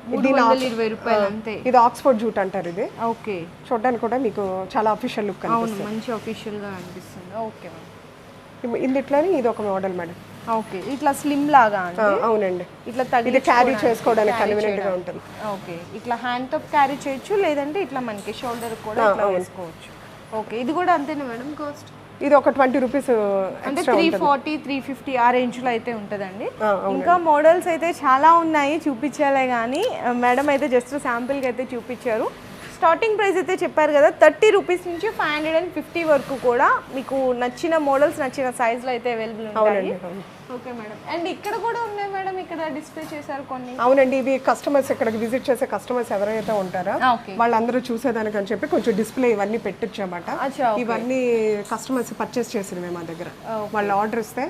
Speaker 1: ఇది ఆక్స్ఫర్డ్ జూట్ అంటారు ఇది.
Speaker 2: ఓకే.
Speaker 1: చూడడానికి కూడా మీకు చాలా అఫీషియల్ లుక్
Speaker 2: అవును మంచి అఫీషియల్గా అనిపిస్తుంది. ఓకే
Speaker 1: ఇందుట్లోనే ఇది ఒక మోడల్ మేడం
Speaker 2: ఓకే ఇట్లా స్లిమ్ లాగా
Speaker 1: అవునండి.
Speaker 2: ఇట్లా
Speaker 1: ఇది క్యారీ చేసుకోవడానికి కన్వీనియంట్గా ఉంటుంది.
Speaker 2: ఓకే ఇట్లా హ్యాండ్తో క్యారీ చేయొచ్చు లేదంటే ఇట్లా మనకి షోల్డర్ కూడా వేసుకోవచ్చు. ఓకే ఇది కూడా అంతేనా మేడం కాస్ట్
Speaker 1: ఇది ఒక ట్వంటీ రూపీస్
Speaker 2: అంటే త్రీ ఫార్టీ త్రీ ఫిఫ్టీ ఆ రేంజ్లో అయితే ఉంటుందండి. ఇంకా మోడల్స్ అయితే చాలా ఉన్నాయి చూపించాలే కానీ మేడం అయితే జస్ట్ శాంపిల్కి అయితే చూపించారు. స్టార్టింగ్ ప్రైస్ అయితే చెప్పారు కదా థర్టీ రూపీస్ నుంచి ఫైవ్ హండ్రెడ్ అండ్ ఫిఫ్టీ వరకు కూడా మీకు నచ్చిన మోడల్స్ నచ్చిన సైజులో అయితే అవైలబుల్ ఉంటాయి. ఓకే మేడం అండ్ ఇక్కడ కూడా ఉన్నాయి మేడం ఇక్కడ డిస్ప్లే చేశారు కొన్ని.
Speaker 1: అవునండి ఇవి కస్టమర్స్ ఇక్కడికి విజిట్ చేసే కస్టమర్స్ ఎవరైతే ఉంటారో
Speaker 2: ఓకే
Speaker 1: వాళ్ళందరూ చూసేదానికని చెప్పి కొంచెం డిస్ప్లే ఇవన్నీ పెట్టించామాట
Speaker 2: అచ్చా
Speaker 1: ఇవన్నీ కస్టమర్స్ పర్చేస్ చేసినవి మా దగ్గర. వాళ్ళు ఆర్డర్ ఇస్తే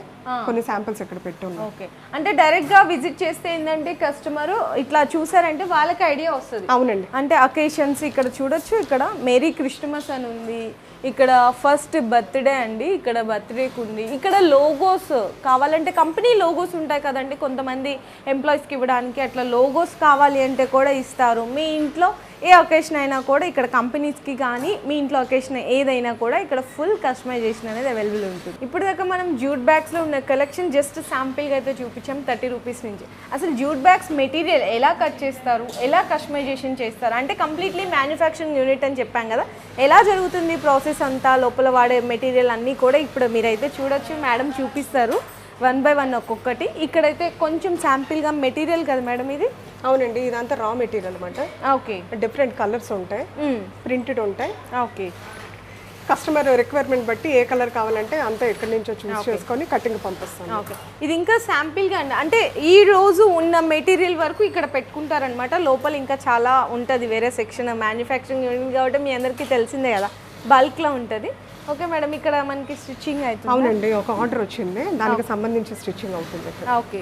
Speaker 1: కొన్ని శాంపిల్స్ ఇక్కడ పెట్టున్నాం.
Speaker 2: ఓకే అంటే డైరెక్ట్గా విజిట్ చేస్తే ఏంటంటే కస్టమర్ ఇట్లా చూసారంటే వాళ్ళకి ఐడియా వస్తుంది.
Speaker 1: అవునండి.
Speaker 2: అంటే అకేషన్స్ ఇక్కడ చూడొచ్చు ఇక్కడ మేరీ క్రిస్టమస్ అని ఉంది ఇక్కడ ఫస్ట్ బర్త్డే అండి. ఇక్కడ బర్త్డేకి ఉంది ఇక్కడ లోగోస్ కావాలంటే కంపెనీ లోగోస్ ఉంటాయి కదండి. కొంతమంది ఎంప్లాయీస్కి ఇవ్వడానికి అట్లా లోగోస్ కావాలి అంటే కూడా ఇస్తారు. మీ ఇంట్లో ఏ ఒకేషన్ అయినా కూడా ఇక్కడ కంపెనీస్కి కానీ మీ ఇంట్లో ఒకేషన్ ఏదైనా కూడా ఇక్కడ ఫుల్ కస్టమైజేషన్ అనేది అవైలబుల్ ఉంటుంది. ఇప్పుడు దాకా మనం జూట్ బ్యాగ్స్లో ఉన్న కలెక్షన్ జస్ట్ శాంపిల్గా అయితే చూపించాం థర్టీ రూపీస్ నుంచి. అసలు జూట్ బ్యాగ్స్ మెటీరియల్ ఎలా కట్ చేస్తారు ఎలా కస్టమైజేషన్ చేస్తారు? అంటే కంప్లీట్లీ మ్యానుఫ్యాక్చరింగ్ యూనిట్ అని చెప్పాం కదా ఎలా జరుగుతుంది ప్రాసెస్ అంతా లోపల వాడే మెటీరియల్ అన్నీ కూడా ఇప్పుడు మీరైతే చూడొచ్చు. మేడం చూపిస్తారు వన్ బై వన్ ఒక్కొక్కటి. ఇక్కడైతే కొంచెం శాంపిల్గా మెటీరియల్ కదా మేడం ఇది?
Speaker 1: అవునండి ఇదంతా రా మెటీరియల్ అనమాట
Speaker 2: ఓకే
Speaker 1: డిఫరెంట్ కలర్స్ ఉంటాయి. ప్రింటెడ్ ఉంటాయి.
Speaker 2: ఓకే
Speaker 1: కస్టమర్ రిక్వైర్మెంట్ బట్టి ఏ కలర్ కావాలంటే అంతా ఎక్కడి నుంచో చూస్ చేసుకొని కటింగ్ పంపిస్తాను.
Speaker 2: ఓకే ఇది ఇంకా శాంపిల్గా అండి. అంటే ఈ రోజు ఉన్న మెటీరియల్ వరకు ఇక్కడ పెట్టుకుంటారనమాట లోపల ఇంకా చాలా ఉంటుంది వేరే సెక్షన్ మ్యానుఫ్యాక్చరింగ్ యూనిట్ కాబట్టి మీ అందరికీ తెలిసిందే కదా. బల్క్లో ఉంటుంది. ఓకే మేడం ఇక్కడ మనకి స్టిచ్చింగ్ అవుతుంది?
Speaker 1: అవునండి ఒక ఆర్డర్ వచ్చింది. దానికి సంబంధించి స్టిచ్చింగ్ అవుతుంది.
Speaker 2: ఓకే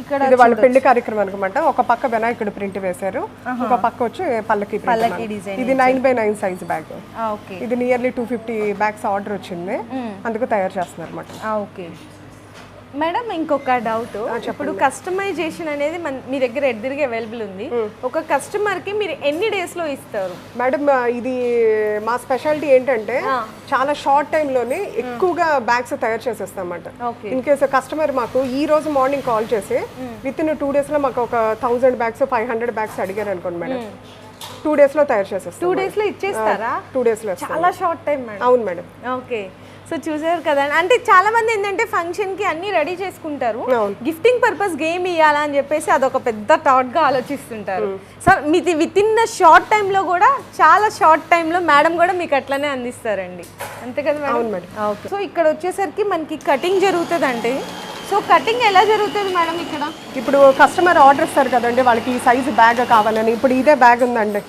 Speaker 2: ఇక్కడ
Speaker 1: ఇది వాళ్ళ పెళ్ళి కార్యక్రమం అనమాట ఒక పక్క వినాయకుడు ప్రింట్ వేశారు ఒక పక్క వచ్చి పల్లకి
Speaker 2: పల్లకి design
Speaker 1: ఇది nine by nine size bag ఇది nearly two fifty bags order వచ్చింది. అందుకు తయారు చేస్తున్నారు అనమాట
Speaker 2: ఓకే. మేడం ఇంకొక డౌట్ ఇప్పుడు కస్టమైజేషన్ అనేది మన మీ దగ్గర ఎదురుగా అవైలబుల్ ఉంది. ఒక కస్టమర్కి మీరు ఎన్ని డేస్లో ఇస్తారు?
Speaker 1: మేడం ఇది మా స్పెషాలిటీ ఏంటంటే చాలా షార్ట్లోనే ఎక్కువగా బ్యాగ్స్ తయారు చేసేస్తాం అన్నమాట
Speaker 2: ఓకే
Speaker 1: ఇన్ కేసు కస్టమర్ మాకు ఈ రోజు మార్నింగ్ కాల్ చేసి విత్ ఇన్ టూ డేస్లో మాకు ఒక thousand bags five hundred bags అడిగారు అనుకోండి మేడం. టూ డేస్లో తయారు చేసేస్తాం
Speaker 2: టూ డేస్లో ఇచ్చేస్తారా?
Speaker 1: టూ డేస్లో ఇస్తాం.
Speaker 2: చాలా షార్ట్ టైం మేడం.
Speaker 1: అవును మేడం.
Speaker 2: ఓకే. సో చూసారు కదా. అంటే చాలా మంది ఏంటంటే ఫంక్షన్కి అన్ని రెడీ చేసుకుంటారు. గిఫ్టింగ్ పర్పస్ గేమ్ ఇవ్వాలా అని చెప్పేసి అదొక పెద్ద థాట్గా ఆలోచిస్తుంటారు. సో మీది విత్ ఇన్ ద షార్ట్ టైంలో కూడా చాలా షార్ట్ టైంలో మేడం కూడా మీకు అట్లనే అందిస్తారండి. అంతే కదా మేడం సో ఇక్కడ వచ్చేసరికి మనకి కటింగ్ జరుగుతుంది సో కటింగ్ ఎలా జరుగుతుంది మేడం ఇక్కడ?
Speaker 1: ఇప్పుడు కస్టమర్ ఆర్డర్ ఇస్తారు కదండి వాళ్ళకి ఈ సైజు బ్యాగ్ కావాలని. ఇప్పుడు ఇదే బ్యాగ్ ఉందండి.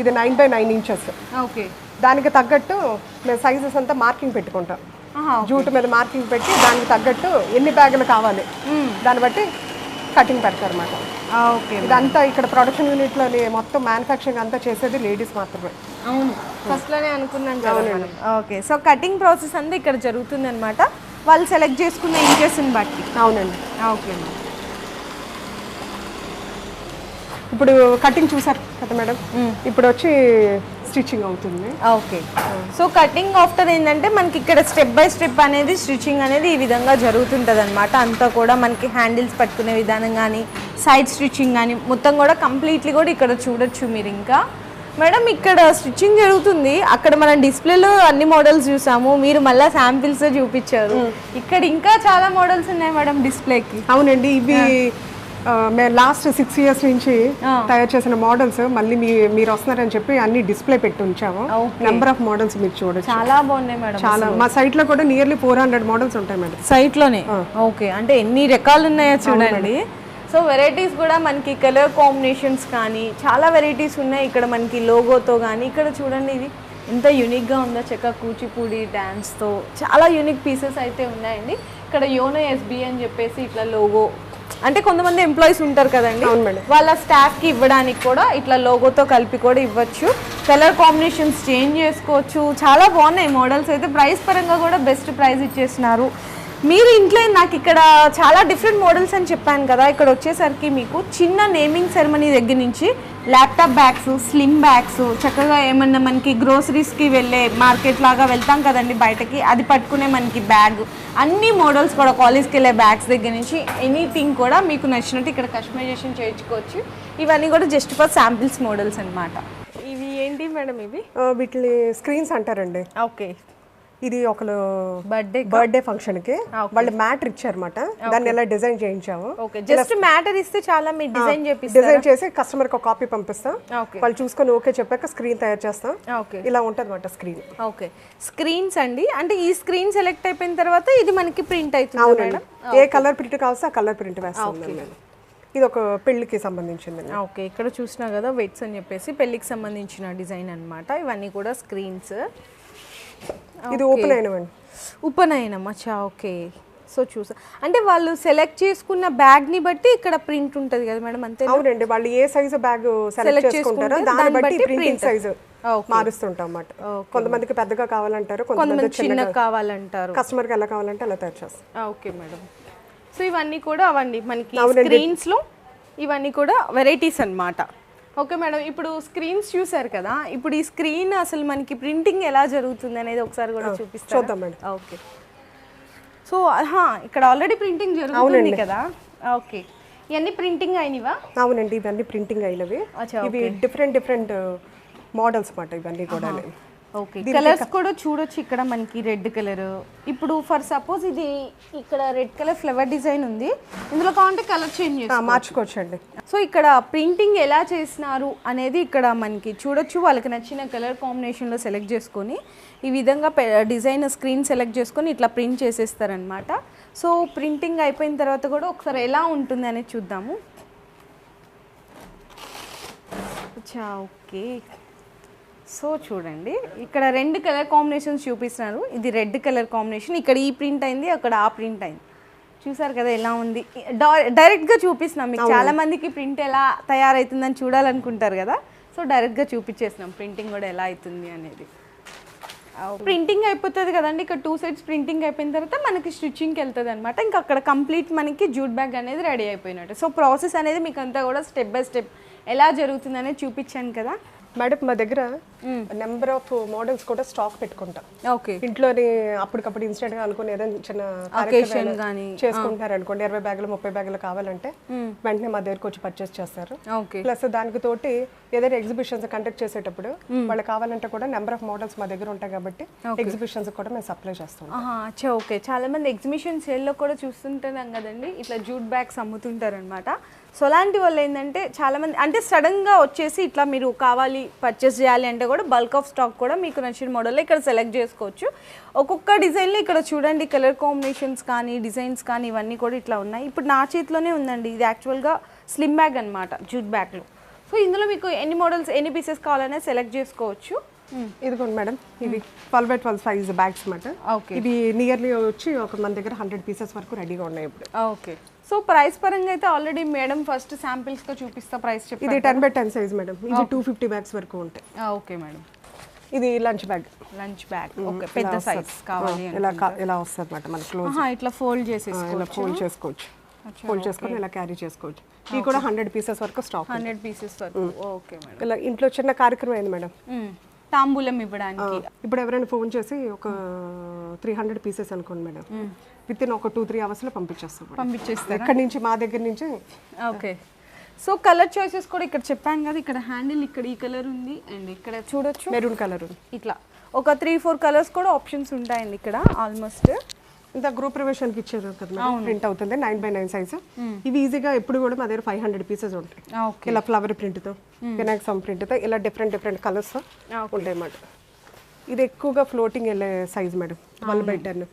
Speaker 1: ఇది nine by nine inches
Speaker 2: okay
Speaker 1: దానికి తగ్గట్టు మేము సైజెస్ అంతా మార్కింగ్ పెట్టుకుంటాం. జూట్ మీద మార్కింగ్ పెట్టి దానికి తగ్గట్టు ఎన్ని బ్యాగులు కావాలి. దాన్ని బట్టి కటింగ్ పెడతారు అన్నమాట.
Speaker 2: ఓకే
Speaker 1: ఇదంతా ఇక్కడ ప్రొడక్షన్ యూనిట్లోని మొత్తం మ్యానుఫ్యాక్చరింగ్ అంతా చేసేది లేడీస్ మాత్రమే.
Speaker 2: అవును. ఫస్ట్లోనే అనుకున్నాం కదా మనం. ఓకే. సో కటింగ్ ప్రాసెస్ అంతా ఇక్కడ జరుగుతుంది అనమాట వాళ్ళు సెలెక్ట్ చేసుకున్న ఇంచెస్ని బట్టి.
Speaker 1: అవునండి.
Speaker 2: ఓకే
Speaker 1: ఇప్పుడు కటింగ్ చూసారు కదా మేడం? ఇప్పుడు వచ్చి స్టిచ్చింగ్ అవుతుంది.
Speaker 2: ఓకే. సో కటింగ్ ఆఫ్టర్ ఏంటంటే మనకి ఇక్కడ స్టెప్ బై స్టెప్ అనేది స్టిచ్చింగ్ అనేది ఈ విధంగా జరుగుతుంటుంది అనమాట అంతా కూడా మనకి హ్యాండిల్స్ పట్టుకునే విధానం కానీ సైడ్ స్టిచ్చింగ్ కానీ మొత్తం కూడా కంప్లీట్లీ కూడా ఇక్కడ చూడొచ్చు మీరు ఇంకా. మేడం ఇక్కడ స్టిచ్చింగ్ జరుగుతుంది. అక్కడ మనం డిస్ప్లేలో అన్ని మోడల్స్ చూసాము. మీరు మళ్ళీ శాంపిల్స్ చూపించారు. ఇక్కడ ఇంకా చాలా మోడల్స్ ఉన్నాయి మేడం డిస్ప్లేకి.
Speaker 1: అవునండి ఇవి మేము లాస్ట్ సిక్స్ ఇయర్స్ నుంచి తయారు చేసిన మోడల్స్ మళ్ళీ మీ మీరు వస్తున్నారని చెప్పి అన్ని డిస్ప్లే పెట్టి ఉంచాము. నెంబర్ ఆఫ్ మోడల్స్ మీరు చూడొచ్చు.
Speaker 2: చాలా బాగున్నాయి మేడం
Speaker 1: చాలా. మా సైట్లో కూడా నియర్లీ ఫోర్ హండ్రెడ్ మోడల్స్ ఉంటాయి మేడం.
Speaker 2: సైట్లోనే ఓకే అంటే ఎన్ని రకాలు ఉన్నాయో చూడండి. సో వెరైటీస్ కూడా మనకి కలర్ కాంబినేషన్స్ కానీ చాలా వెరైటీస్ ఉన్నాయి ఇక్కడ మనకి లోగోతో కానీ. ఇక్కడ చూడండి ఇది ఎంత యూనిక్గా ఉందో చెక్క కూచిపూడి డ్యాన్స్తో చాలా యూనిక్ పీసెస్ అయితే ఉన్నాయండి. ఇక్కడ యోనో ఎస్బీ అని చెప్పేసి ఇట్లా లోగో అంటే కొంతమంది ఎంప్లాయీస్ ఉంటారు కదండి. వాళ్ళ స్టాఫ్కి ఇవ్వడానికి కూడా ఇట్లా లోగోతో కలిపి కూడా ఇవ్వచ్చు. కలర్ కాంబినేషన్స్ చేంజ్ చేసుకోవచ్చు. చాలా బాగున్నాయి మోడల్స్ అయితే. ప్రైస్ పరంగా కూడా బెస్ట్ ప్రైస్ ఇచ్చేసినారు. మీరు ఇంట్లో నాకు ఇక్కడ చాలా డిఫరెంట్ మోడల్స్ అని చెప్పాను కదా ఇక్కడ వచ్చేసరికి మీకు చిన్న నేమింగ్ సెరమనీ దగ్గర నుంచి ల్యాప్టాప్ బ్యాగ్స్ స్లిమ్ బ్యాగ్స్ చక్కగా ఏమన్నా మనకి గ్రోసరీస్కి వెళ్ళే మార్కెట్ లాగా వెళ్తాం కదండి బయటకి అది పట్టుకునే మనకి బ్యాగ్ అన్ని మోడల్స్ కూడా కాలేజ్కి వెళ్ళే బ్యాగ్స్ దగ్గర నుంచి ఎనీథింగ్ కూడా మీకు నచ్చినట్టు ఇక్కడ కస్టమైజేషన్ చేయించుకోవచ్చు. ఇవన్నీ కూడా జస్ట్ ఫర్ శాంపిల్స్ మోడల్స్ అన్నమాట. ఇవి ఏంటి మేడం ఇవి?
Speaker 1: ఆ, వీటిని స్క్రీన్స్ అంటారండి.
Speaker 2: ఓకే.
Speaker 1: ఇది ఒకరు
Speaker 2: బర్త్డే
Speaker 1: బర్త్డే ఫంక్షన్కి వాళ్ళు మ్యాటర్ ఇచ్చారన్నమాట. దాన్ని ఎలా డిజైన్ చేయించాము.
Speaker 2: జస్ట్ మ్యాటర్ ఇస్తే చాలా మీరు డిజైన్ చేపిస్తారు?
Speaker 1: డిజైన్ చేసి కస్టమర్కి ఒక కాపీ పంపిస్తాం. వాళ్ళు చూసుకొని ఓకే చెప్పాక స్క్రీన్ తయారు చేస్తాం. ఇలా ఉంటుంది అన్నమాట స్క్రీన్
Speaker 2: ఓకే స్క్రీన్స్ అండి. అంటే ఈ స్క్రీన్ సెలెక్ట్ అయిపోయిన తర్వాత ఇది మనకి ప్రింట్ అవుతుంది
Speaker 1: ఏ కలర్ ప్రింట్ కావాల్సి ఆ కలర్ ప్రింట్ వేస్తాం ఇది ఒక పెళ్ళికి సంబంధించింది
Speaker 2: ఓకే ఇక్కడ చూసినా కదా వెయిట్స్ అని చెప్పేసి పెళ్ళికి సంబంధించిన డిజైన్ అన్నమాట. ఇవన్నీ కూడా స్క్రీన్స్
Speaker 1: ఇది ఓపెన్ అయినవండి.
Speaker 2: ఉపనయనం అచ్చా ఓకే సో చూసా. అంటే వాళ్ళు సెలెక్ట్ చేసుకున్న బ్యాగ్ని బట్టి ఇక్కడ ప్రింట్ ఉంటుంది కదా మేడం అంతే
Speaker 1: అవునండి వాళ్ళు ఏ సైజు బ్యాగ్ సెలెక్ట్ చేసుకుంటారో
Speaker 2: చేసుకుంటే
Speaker 1: దాన్ని బట్టి ప్రింటింగ్
Speaker 2: print.
Speaker 1: సైజు. మారుస్తుంటాం అన్నమాట కొంతమందికి పెద్దగా కావాలంటారు కొంతమంది
Speaker 2: కొంతమంది చిన్న కావాలంటారు.
Speaker 1: కస్టమర్కి ఎలా కావాలంటే అలా తయారు చేస్తాం
Speaker 2: ఓకే మేడం. సో ఇవన్నీ కూడా అవండి మనకి స్క్రీన్స్లో ఇవన్నీ కూడా వెరైటీస్ అన్నమాట. ఓకే మేడం ఇప్పుడు స్క్రీన్స్ చూసారు కదా ఇప్పుడు ఈ స్క్రీన్ అసలు మనకి ప్రింటింగ్ ఎలా జరుగుతుంది అనేది ఒకసారి కూడా చూపిస్తారా?
Speaker 1: చూద్దాం మేడం.
Speaker 2: ఓకే. సో ఇక్కడ ఆల్రెడీ ప్రింటింగ్ జరుగుతుంది కదా? ఓకే. ఇవన్నీ ప్రింటింగ్ అయినవా?
Speaker 1: అవునండి ఇవన్నీ ప్రింటింగ్ అయినవి. ఇవి డిఫరెంట్ డిఫరెంట్ మోడల్స్ మాట ఇవన్నీ కూడా
Speaker 2: ఓకే కలర్స్ కూడా చూడొచ్చు ఇక్కడ మనకి రెడ్ కలర్. ఇప్పుడు ఫర్ సపోజ్ ఇది ఇక్కడ రెడ్ కలర్ ఫ్లవర్ డిజైన్ ఉంది. ఇందులో కావాలంటే కలర్ చేంజ్ చేసుకో
Speaker 1: మార్చుకోవచ్చండి.
Speaker 2: సో ఇక్కడ ప్రింటింగ్ ఎలా చేసినారు అనేది ఇక్కడ మనకి చూడొచ్చు. వాళ్ళకి నచ్చిన కలర్ కాంబినేషన్లో సెలెక్ట్ చేసుకొని ఈ విధంగా డిజైన్ స్క్రీన్ సెలెక్ట్ చేసుకొని ఇట్లా ప్రింట్ చేసేస్తారనమాట సో ప్రింటింగ్ అయిపోయిన తర్వాత కూడా ఒకసారి ఎలా ఉంటుంది అనేది చూద్దాము. ఓకే సో చూడండి ఇక్కడ రెండు కలర్ కాంబినేషన్స్ చూపిస్తున్నారు. ఇది రెడ్ కలర్ కాంబినేషన్. ఇక్కడ ఈ ప్రింట్ అయింది అక్కడ ఆ ప్రింట్ అయింది. చూసారు కదా ఎలా ఉంది? డైరెక్ట్గా చూపిస్తున్నాం మీకు. చాలా మందికి ప్రింట్ ఎలా తయారవుతుందని చూడాలనుకుంటారు కదా. సో డైరెక్ట్గా చూపించేసినాం ప్రింటింగ్ కూడా ఎలా అవుతుంది అనేది. ప్రింటింగ్ అయిపోతుంది కదండి. ఇక్కడ టూ సైడ్స్ ప్రింటింగ్ అయిపోయిన తర్వాత మనకి స్టిచ్చింగ్కి వెళ్తుంది అనమాట ఇంకా అక్కడ కంప్లీట్ మనకి జూట్ బ్యాగ్ అనేది రెడీ అయిపోయినట్టు. సో ప్రాసెస్ అనేది మీకు అంతా కూడా స్టెప్ బై స్టెప్ ఎలా జరుగుతుంది అనేది చూపించాను కదా.
Speaker 1: మేడం మా దగ్గర నెంబర్ ఆఫ్ మోడల్స్ కూడా స్టాక్ పెట్టుకుంటాం.
Speaker 2: ఓకే.
Speaker 1: ఇంట్లోనే అప్పటికప్పుడు ఇన్స్టెంట్గా అనుకుని ఏదైనా చిన్న చేసుకుంటున్నారు అనుకోండి. ఇరవై బ్యాగులు ముప్పై బ్యాగులు కావాలంటే వెంటనే మా దగ్గరకు వచ్చి పర్చేస్ చేస్తారు.
Speaker 2: ఓకే.
Speaker 1: ప్లస్ దానికి తోటి ఏదైనా ఎగ్జిబిషన్స్ కండక్ట్ చేసేటప్పుడు వాళ్ళు కావాలంటే కూడా నెంబర్ ఆఫ్ మోడల్స్ మా దగ్గర ఉంటాయి కాబట్టి ఎగ్జిబిషన్స్ కూడా మేము సప్లై చేస్తాం
Speaker 2: అచ్చా ఓకే. చాలా మంది ఎగ్జిబిషన్ సేల్లో కూడా చూస్తుంటున్నాం కదండి. ఇట్లా జూట్ బ్యాగ్స్ అమ్ముతుంటారు అనమాట సో అలాంటి వాళ్ళు ఏంటంటే చాలా మంది అంటే సడన్గా వచ్చేసి ఇట్లా మీరు కావాలి పర్చేస్ చేయాలి అంటే కూడా బల్క్ ఆఫ్ స్టాక్ కూడా మీకు నచ్చిన మోడల్లో ఇక్కడ సెలెక్ట్ చేసుకోవచ్చు. ఒక్కొక్క డిజైన్లో ఇక్కడ చూడండి కలర్ కాంబినేషన్స్ కానీ డిజైన్స్ కానీ ఇవన్నీ కూడా ఇట్లా ఉన్నాయి. ఇప్పుడు నా చేతిలోనే ఉందండి ఇది యాక్చువల్గా స్లిమ్ బ్యాగ్ అనమాట జూట్ బ్యాగ్లో సో ఇందులో మీకు ఎన్ని మోడల్స్ ఎన్ని పీసెస్ కావాలనే సెలెక్ట్ చేసుకోవచ్చు.
Speaker 1: ఇదిగోండి మేడం ఇవి twelve by twelve size bags అన్నమాట.
Speaker 2: ఓకే.
Speaker 1: ఇవి నియర్లీ వచ్చి ఒక మన దగ్గర హండ్రెడ్ పీసెస్ వరకు రెడీగా ఉన్నాయి ఇప్పుడు.
Speaker 2: ఓకే. సో ప్రైస్ పరంగా అయితే ఆల్రెడీ మేడం ఫస్ట్ శాంపిల్స్గా చూపిస్తా ప్రైస్ చెప్పి
Speaker 1: ఇది ten by ten size madam ఇవి టూ ఫిఫ్టీ బ్యాగ్స్ వరకు ఉంటాయి.
Speaker 2: ఓకే మేడం
Speaker 1: ఇది lunch bag
Speaker 2: lunch bag okay పెద్ద సైజ్ కావాలి
Speaker 1: ఇలా ఇలా వస్తుంది అనమాట మన క్లోజ్
Speaker 2: ఇట్లా ఫోల్డ్ చేసేసి
Speaker 1: ఇలా ఫోల్డ్ చేసుకోవచ్చు. ఫోల్డ్ చేసుకొని ఇలా క్యారీ చేసుకోవచ్చు. ఇవి కూడా హండ్రెడ్ పీసెస్ వరకు స్టాక్
Speaker 2: హండ్రెడ్ పీసెస్ వరకు. ఓకే మేడం
Speaker 1: ఇలా ఇంట్లో చిన్న కార్యక్రమం అయింది మేడం
Speaker 2: తాంబూలం ఇవ్వడానికి.
Speaker 1: ఇప్పుడు ఎవరైనా ఫోన్ చేసి ఒక త్రీ హండ్రెడ్ పీసెస్ అనుకోండి మేడం విత్ ఇన్ ఒక టూ త్రీ అవర్స్లో పంపించేస్తాం మేడం.
Speaker 2: పంపించేస్తారు?
Speaker 1: ఎక్కడి నుంచి మా దగ్గర నుంచి
Speaker 2: ఓకే. సో కలర్ చాయిసెస్ కూడా ఇక్కడ చెప్పాను కదా ఇక్కడ హ్యాండిల్ ఇక్కడ ఈ కలర్ ఉంది అండ్ ఇక్కడ చూడొచ్చు.
Speaker 1: మెరూన్ కలర్
Speaker 2: ఇట్లా. ఒక త్రీ ఫోర్ కలర్స్ కూడా ఆప్షన్స్ ఉంటాయండి ఇక్కడ ఆల్మోస్ట్
Speaker 1: ఇంత గ్రూప్ ప్రవేశానికి ఇచ్చారు కదా ప్రింట్ అవుతుంది నైన్ బై నైన్ సైజ్ ఇవి ఈజీగా ఎప్పుడు కూడా మా దగ్గర ఫైవ్ హండ్రెడ్ పీసెస్ ఉంటాయి.
Speaker 2: ఓకే.
Speaker 1: ఇలా ఫ్లవర్ ప్రింట్తో వినాయక స్వామి ప్రింట్తో ఇలా డిఫరెంట్ డిఫరెంట్ కలర్స్ ఉంటాయి అన్నమాట. ఇది ఎక్కువగా ఫ్లోటింగ్ వెళ్ళే size madam twelve by ten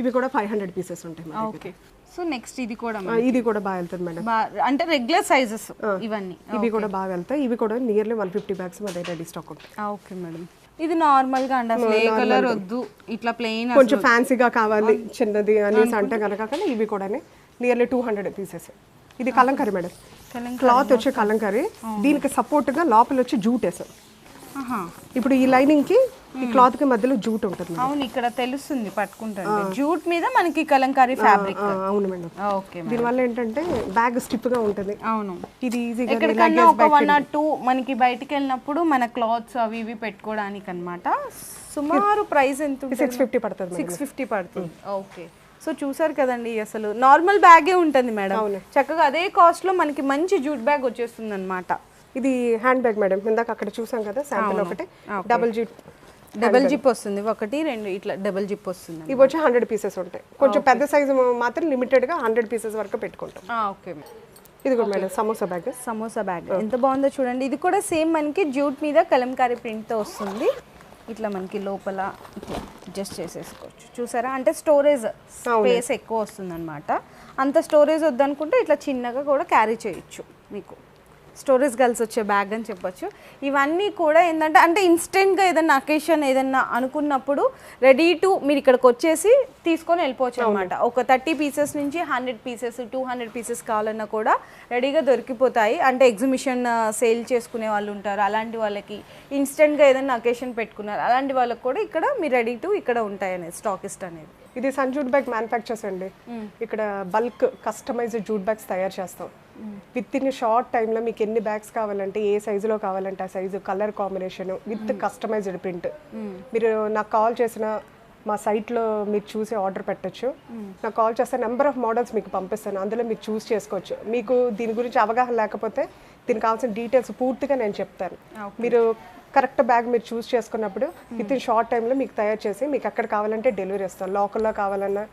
Speaker 1: ఇవి కూడా ఫైవ్ హండ్రెడ్ పీసెస్ ఉంటాయి
Speaker 2: ఓకే. సో నెక్స్ట్ ఇది కూడా
Speaker 1: ఇది కూడా బాగా వెళ్తుంది మేడం.
Speaker 2: అంటే రెగ్యులర్ సైజెస్ ఇవన్నీ.
Speaker 1: ఇవి కూడా బాగా వెళ్తాయి. ఇవి కూడా నియర్లీ వన్ ఫిఫ్టీ బ్యాగ్స్ మా దగ్గర రెడీ స్టాక్ ఉంటాయి.
Speaker 2: Okay madam. ఇది నార్మల్గా అండి అసలు ఏ కలర్ వద్దు. ఇట్లా ప్లెయిన్
Speaker 1: కొంచెం ఫ్యాన్సీగా కావాలి చిన్నది అనేసి అంటే కనుక కానీ ఇవి కూడా నియర్లీ టూ హండ్రెడ్ పీసెస్ ఇది కలంకరీ మేడం. క్లాత్ వచ్చి కలంకరీ దీనికి సపోర్ట్గా లోపల వచ్చి జూట్ వేసాం ఇప్పుడు ఈ లైనింగ్కి ఈ క్లాత్కి మధ్యలో జూట్ ఉంటుంది.
Speaker 2: అవును ఇక్కడ తెలుస్తుంది పట్టుకుంటుంటే జూట్ మీద మనకి కలంకారీ ఫ్యాబ్రిక్.
Speaker 1: అవును మేడం.
Speaker 2: ఓకే
Speaker 1: దీనివల్ల ఏంటంటే బ్యాగ్ స్టిప్గా ఉంటుంది.
Speaker 2: అవును.
Speaker 1: ఇది ఈజీగా
Speaker 2: ఎక్కడికన్నా ఒక వన్ ఆర్ టూ మనకి బయటికి వెళ్ళినప్పుడు మన క్లాత్స్ అవి ఇవి పెట్టుకోవడానికి అనమాట సుమారు ప్రైస్ ఎంత
Speaker 1: సిక్స్ ఫిఫ్టీ పడుతుంది
Speaker 2: సిక్స్ ఫిఫ్టీ పడుతుంది. ఓకే. సో చూసారు కదండి అసలు నార్మల్ బ్యాగే ఉంటుంది మేడం. చక్కగా అదే కాస్ట్లో మనకి మంచి జూట్ బ్యాగ్ వచ్చేస్తుంది అనమాట
Speaker 1: ఇది హ్యాండ్ బ్యాగ్ మేడం ఇందాక అక్కడ చూసాం కదా శాంపిల్ ఒకటి. డబుల్ జీ
Speaker 2: డబుల్ జిప్ వస్తుంది. ఒకటి రెండు ఇట్లా డబుల్ జిప్ వస్తుంది
Speaker 1: ఇవి వచ్చి హండ్రెడ్ పీసెస్ ఉంటాయి. కొంచెం పెద్ద సైజు మాత్రం లిమిటెడ్గా హండ్రెడ్ పీసెస్ వరకు పెట్టుకుంటాం.
Speaker 2: ఓకే
Speaker 1: ఇది కూడా madam samosa bag
Speaker 2: samosa bag ఎంత బాగుందో చూడండి. ఇది కూడా సేమ్ మనకి జూట్ మీద కలంకారీ ప్రింట్తో వస్తుంది. ఇట్లా మనకి లోపల ఇట్లా అడ్జస్ట్ చేసేసుకోవచ్చు. చూసారా? అంటే స్టోరేజ్ స్పేస్ ఎక్కువ వస్తుంది అనమాట అంత స్టోరేజ్ వద్దనుకుంటే ఇట్లా చిన్నగా కూడా క్యారీ చేయొచ్చు మీకు. స్టోరేజ్ గర్ల్స్ వచ్చే బ్యాగ్ అని చెప్పొచ్చు. ఇవన్నీ కూడా ఏంటంటే అంటే ఇన్స్టెంట్గా ఏదైనా అకేషన్ ఏదన్నా అనుకున్నప్పుడు రెడీ టు మీరు ఇక్కడికి వచ్చేసి తీసుకొని వెళ్ళిపోవచ్చు అనమాట ఒక థర్టీ పీసెస్ నుంచి hundred pieces two hundred pieces కావాలన్నా కూడా రెడీగా దొరికిపోతాయి. అంటే ఎగ్జిబిషన్ సేల్ చేసుకునే వాళ్ళు ఉంటారు. అలాంటి వాళ్ళకి ఇన్స్టెంట్గా ఏదైనా అకేషన్ పెట్టుకున్నారు. అలాంటి వాళ్ళకి కూడా ఇక్కడ మీరు రెడీ టు ఇక్కడ ఉంటాయి అనేది స్టాకిస్ట్ అనేది.
Speaker 1: ఇది సన్ జూట్ బ్యాగ్ మ్యానుఫ్యాక్చర్స్ అండి. ఇక్కడ బల్క్ కస్టమైజ్డ్ జూట్ బ్యాగ్స్ తయారు చేస్తాం. విత్ ఇన్ షార్ట్ టైంలో మీకు ఎన్ని బ్యాగ్స్ కావాలంటే ఏ సైజులో కావాలంటే ఆ size colour combination with customised print. మీరు నాకు కాల్ చేసిన మా సైట్లో మీరు చూసి ఆర్డర్ పెట్టొచ్చు. నాకు కాల్ చేస్తే నెంబర్ ఆఫ్ మోడల్స్ మీకు పంపిస్తాను. అందులో మీరు చూస్ చేసుకోవచ్చు. మీకు దీని గురించి అవగాహన లేకపోతే దీనికి కావాల్సిన డీటెయిల్స్ పూర్తిగా నేను చెప్తాను. మీరు కరెక్ట్ బ్యాగ్ మీరు చూస్ చేసుకున్నప్పుడు విత్ ఇన్ షార్ట్ టైంలో మీకు తయారు చేసి మీకు ఎక్కడ కావాలంటే డెలివరీ ఇస్తాం. లోకల్లో కావాలన్నా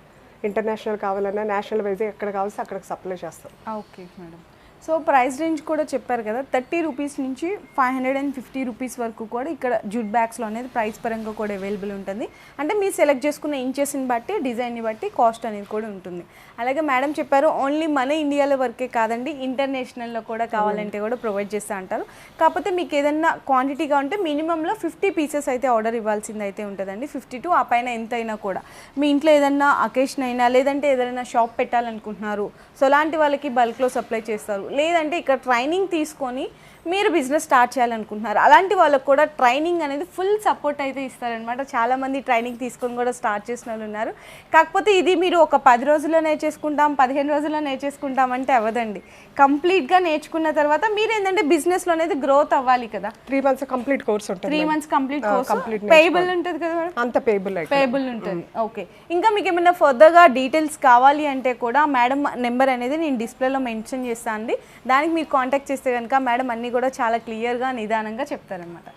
Speaker 1: ఇంటర్నేషనల్ కావాలన్నా నేషనల్ వైజ్ ఎక్కడ కావాల్సి అక్కడికి సప్లై చేస్తాం.
Speaker 2: Okay madam. So price range కూడా చెప్పారు కదా థర్టీ రూపీస్ నుంచి five hundred and fifty rupees వరకు కూడా ఇక్కడ జూట్ బ్యాగ్స్లో అనేది ప్రైస్ పరంగా కూడా అవైలబుల్ ఉంటుంది. అంటే మీరు సెలెక్ట్ చేసుకున్న ఇంచెస్ని బట్టి డిజైన్ని బట్టి కాస్ట్ అనేది కూడా ఉంటుంది. అలాగే మేడం చెప్పారు ఓన్లీ మన ఇండియాలో వరకే కాదండి ఇంటర్నేషనల్లో కూడా కావాలంటే కూడా ప్రొవైడ్ చేస్తూ అంటారు. కాకపోతే మీకు ఏదైనా క్వాంటిటీగా ఉంటే మినిమంలో ఫిఫ్టీ పీసెస్ అయితే ఆర్డర్ ఇవ్వాల్సింది అయితే ఉంటుందండి ఫిఫ్టీ టు ఆ పైన ఎంతైనా కూడా. మీ ఇంట్లో ఏదైనా అకేషన్ అయినా లేదంటే ఏదైనా షాప్ పెట్టాలనుకుంటున్నారు సో అలాంటి వాళ్ళకి బల్క్లో సప్లై చేస్తారు. లేదంటే ఇక్కడ ట్రైనింగ్ తీసుకొని మీరు బిజినెస్ స్టార్ట్ చేయాలనుకుంటున్నారు. అలాంటి వాళ్ళకి కూడా ట్రైనింగ్ అనేది ఫుల్ సపోర్ట్ అయితే ఇస్తారనమాట చాలామంది ట్రైనింగ్ తీసుకొని కూడా స్టార్ట్ చేసిన వాళ్ళు ఉన్నారు. కాకపోతే ఇది మీరు ఒక పది రోజుల్లో నేర్చేసుకుంటాం పదిహేను రోజుల్లో నేర్చేసుకుంటాం అంటే అవ్వదండి. కంప్లీట్గా నేర్చుకున్న తర్వాత మీరు ఏంటంటే బిజినెస్లో అనేది గ్రోత్ అవ్వాలి కదా.
Speaker 1: త్రీ మంత్స్ కంప్లీట్ కోర్స్ ఉంటుంది
Speaker 2: three months complete course payable ఉంటుంది కదా
Speaker 1: అంత పేబుల్
Speaker 2: పేబుల్ ఉంటుంది. ఓకే ఇంకా మీకు ఏమైనా ఫర్దర్గా డీటెయిల్స్ కావాలి అంటే కూడా మేడం నెంబర్ అనేది నేను డిస్ప్లేలో మెన్షన్ చేస్తాను అండి. దానికి మీరు కాంటాక్ట్ చేస్తే కనుక మేడం అన్నీ కూడా చాలా క్లియర్గా నిదానంగా చెప్తారనమాట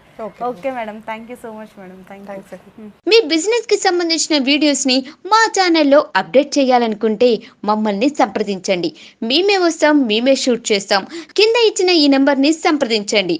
Speaker 2: okay madam thank you so much madam thank you
Speaker 3: మీ బిజినెస్కి సంబంధించిన వీడియోస్ని మా ఛానల్లో అప్డేట్ చేయాలనుకుంటే మమ్మల్ని సంప్రదించండి. మేమే వస్తాం మేమే షూట్ చేస్తాం. కింద ఇచ్చిన ఈ నెంబర్ని సంప్రదించండి.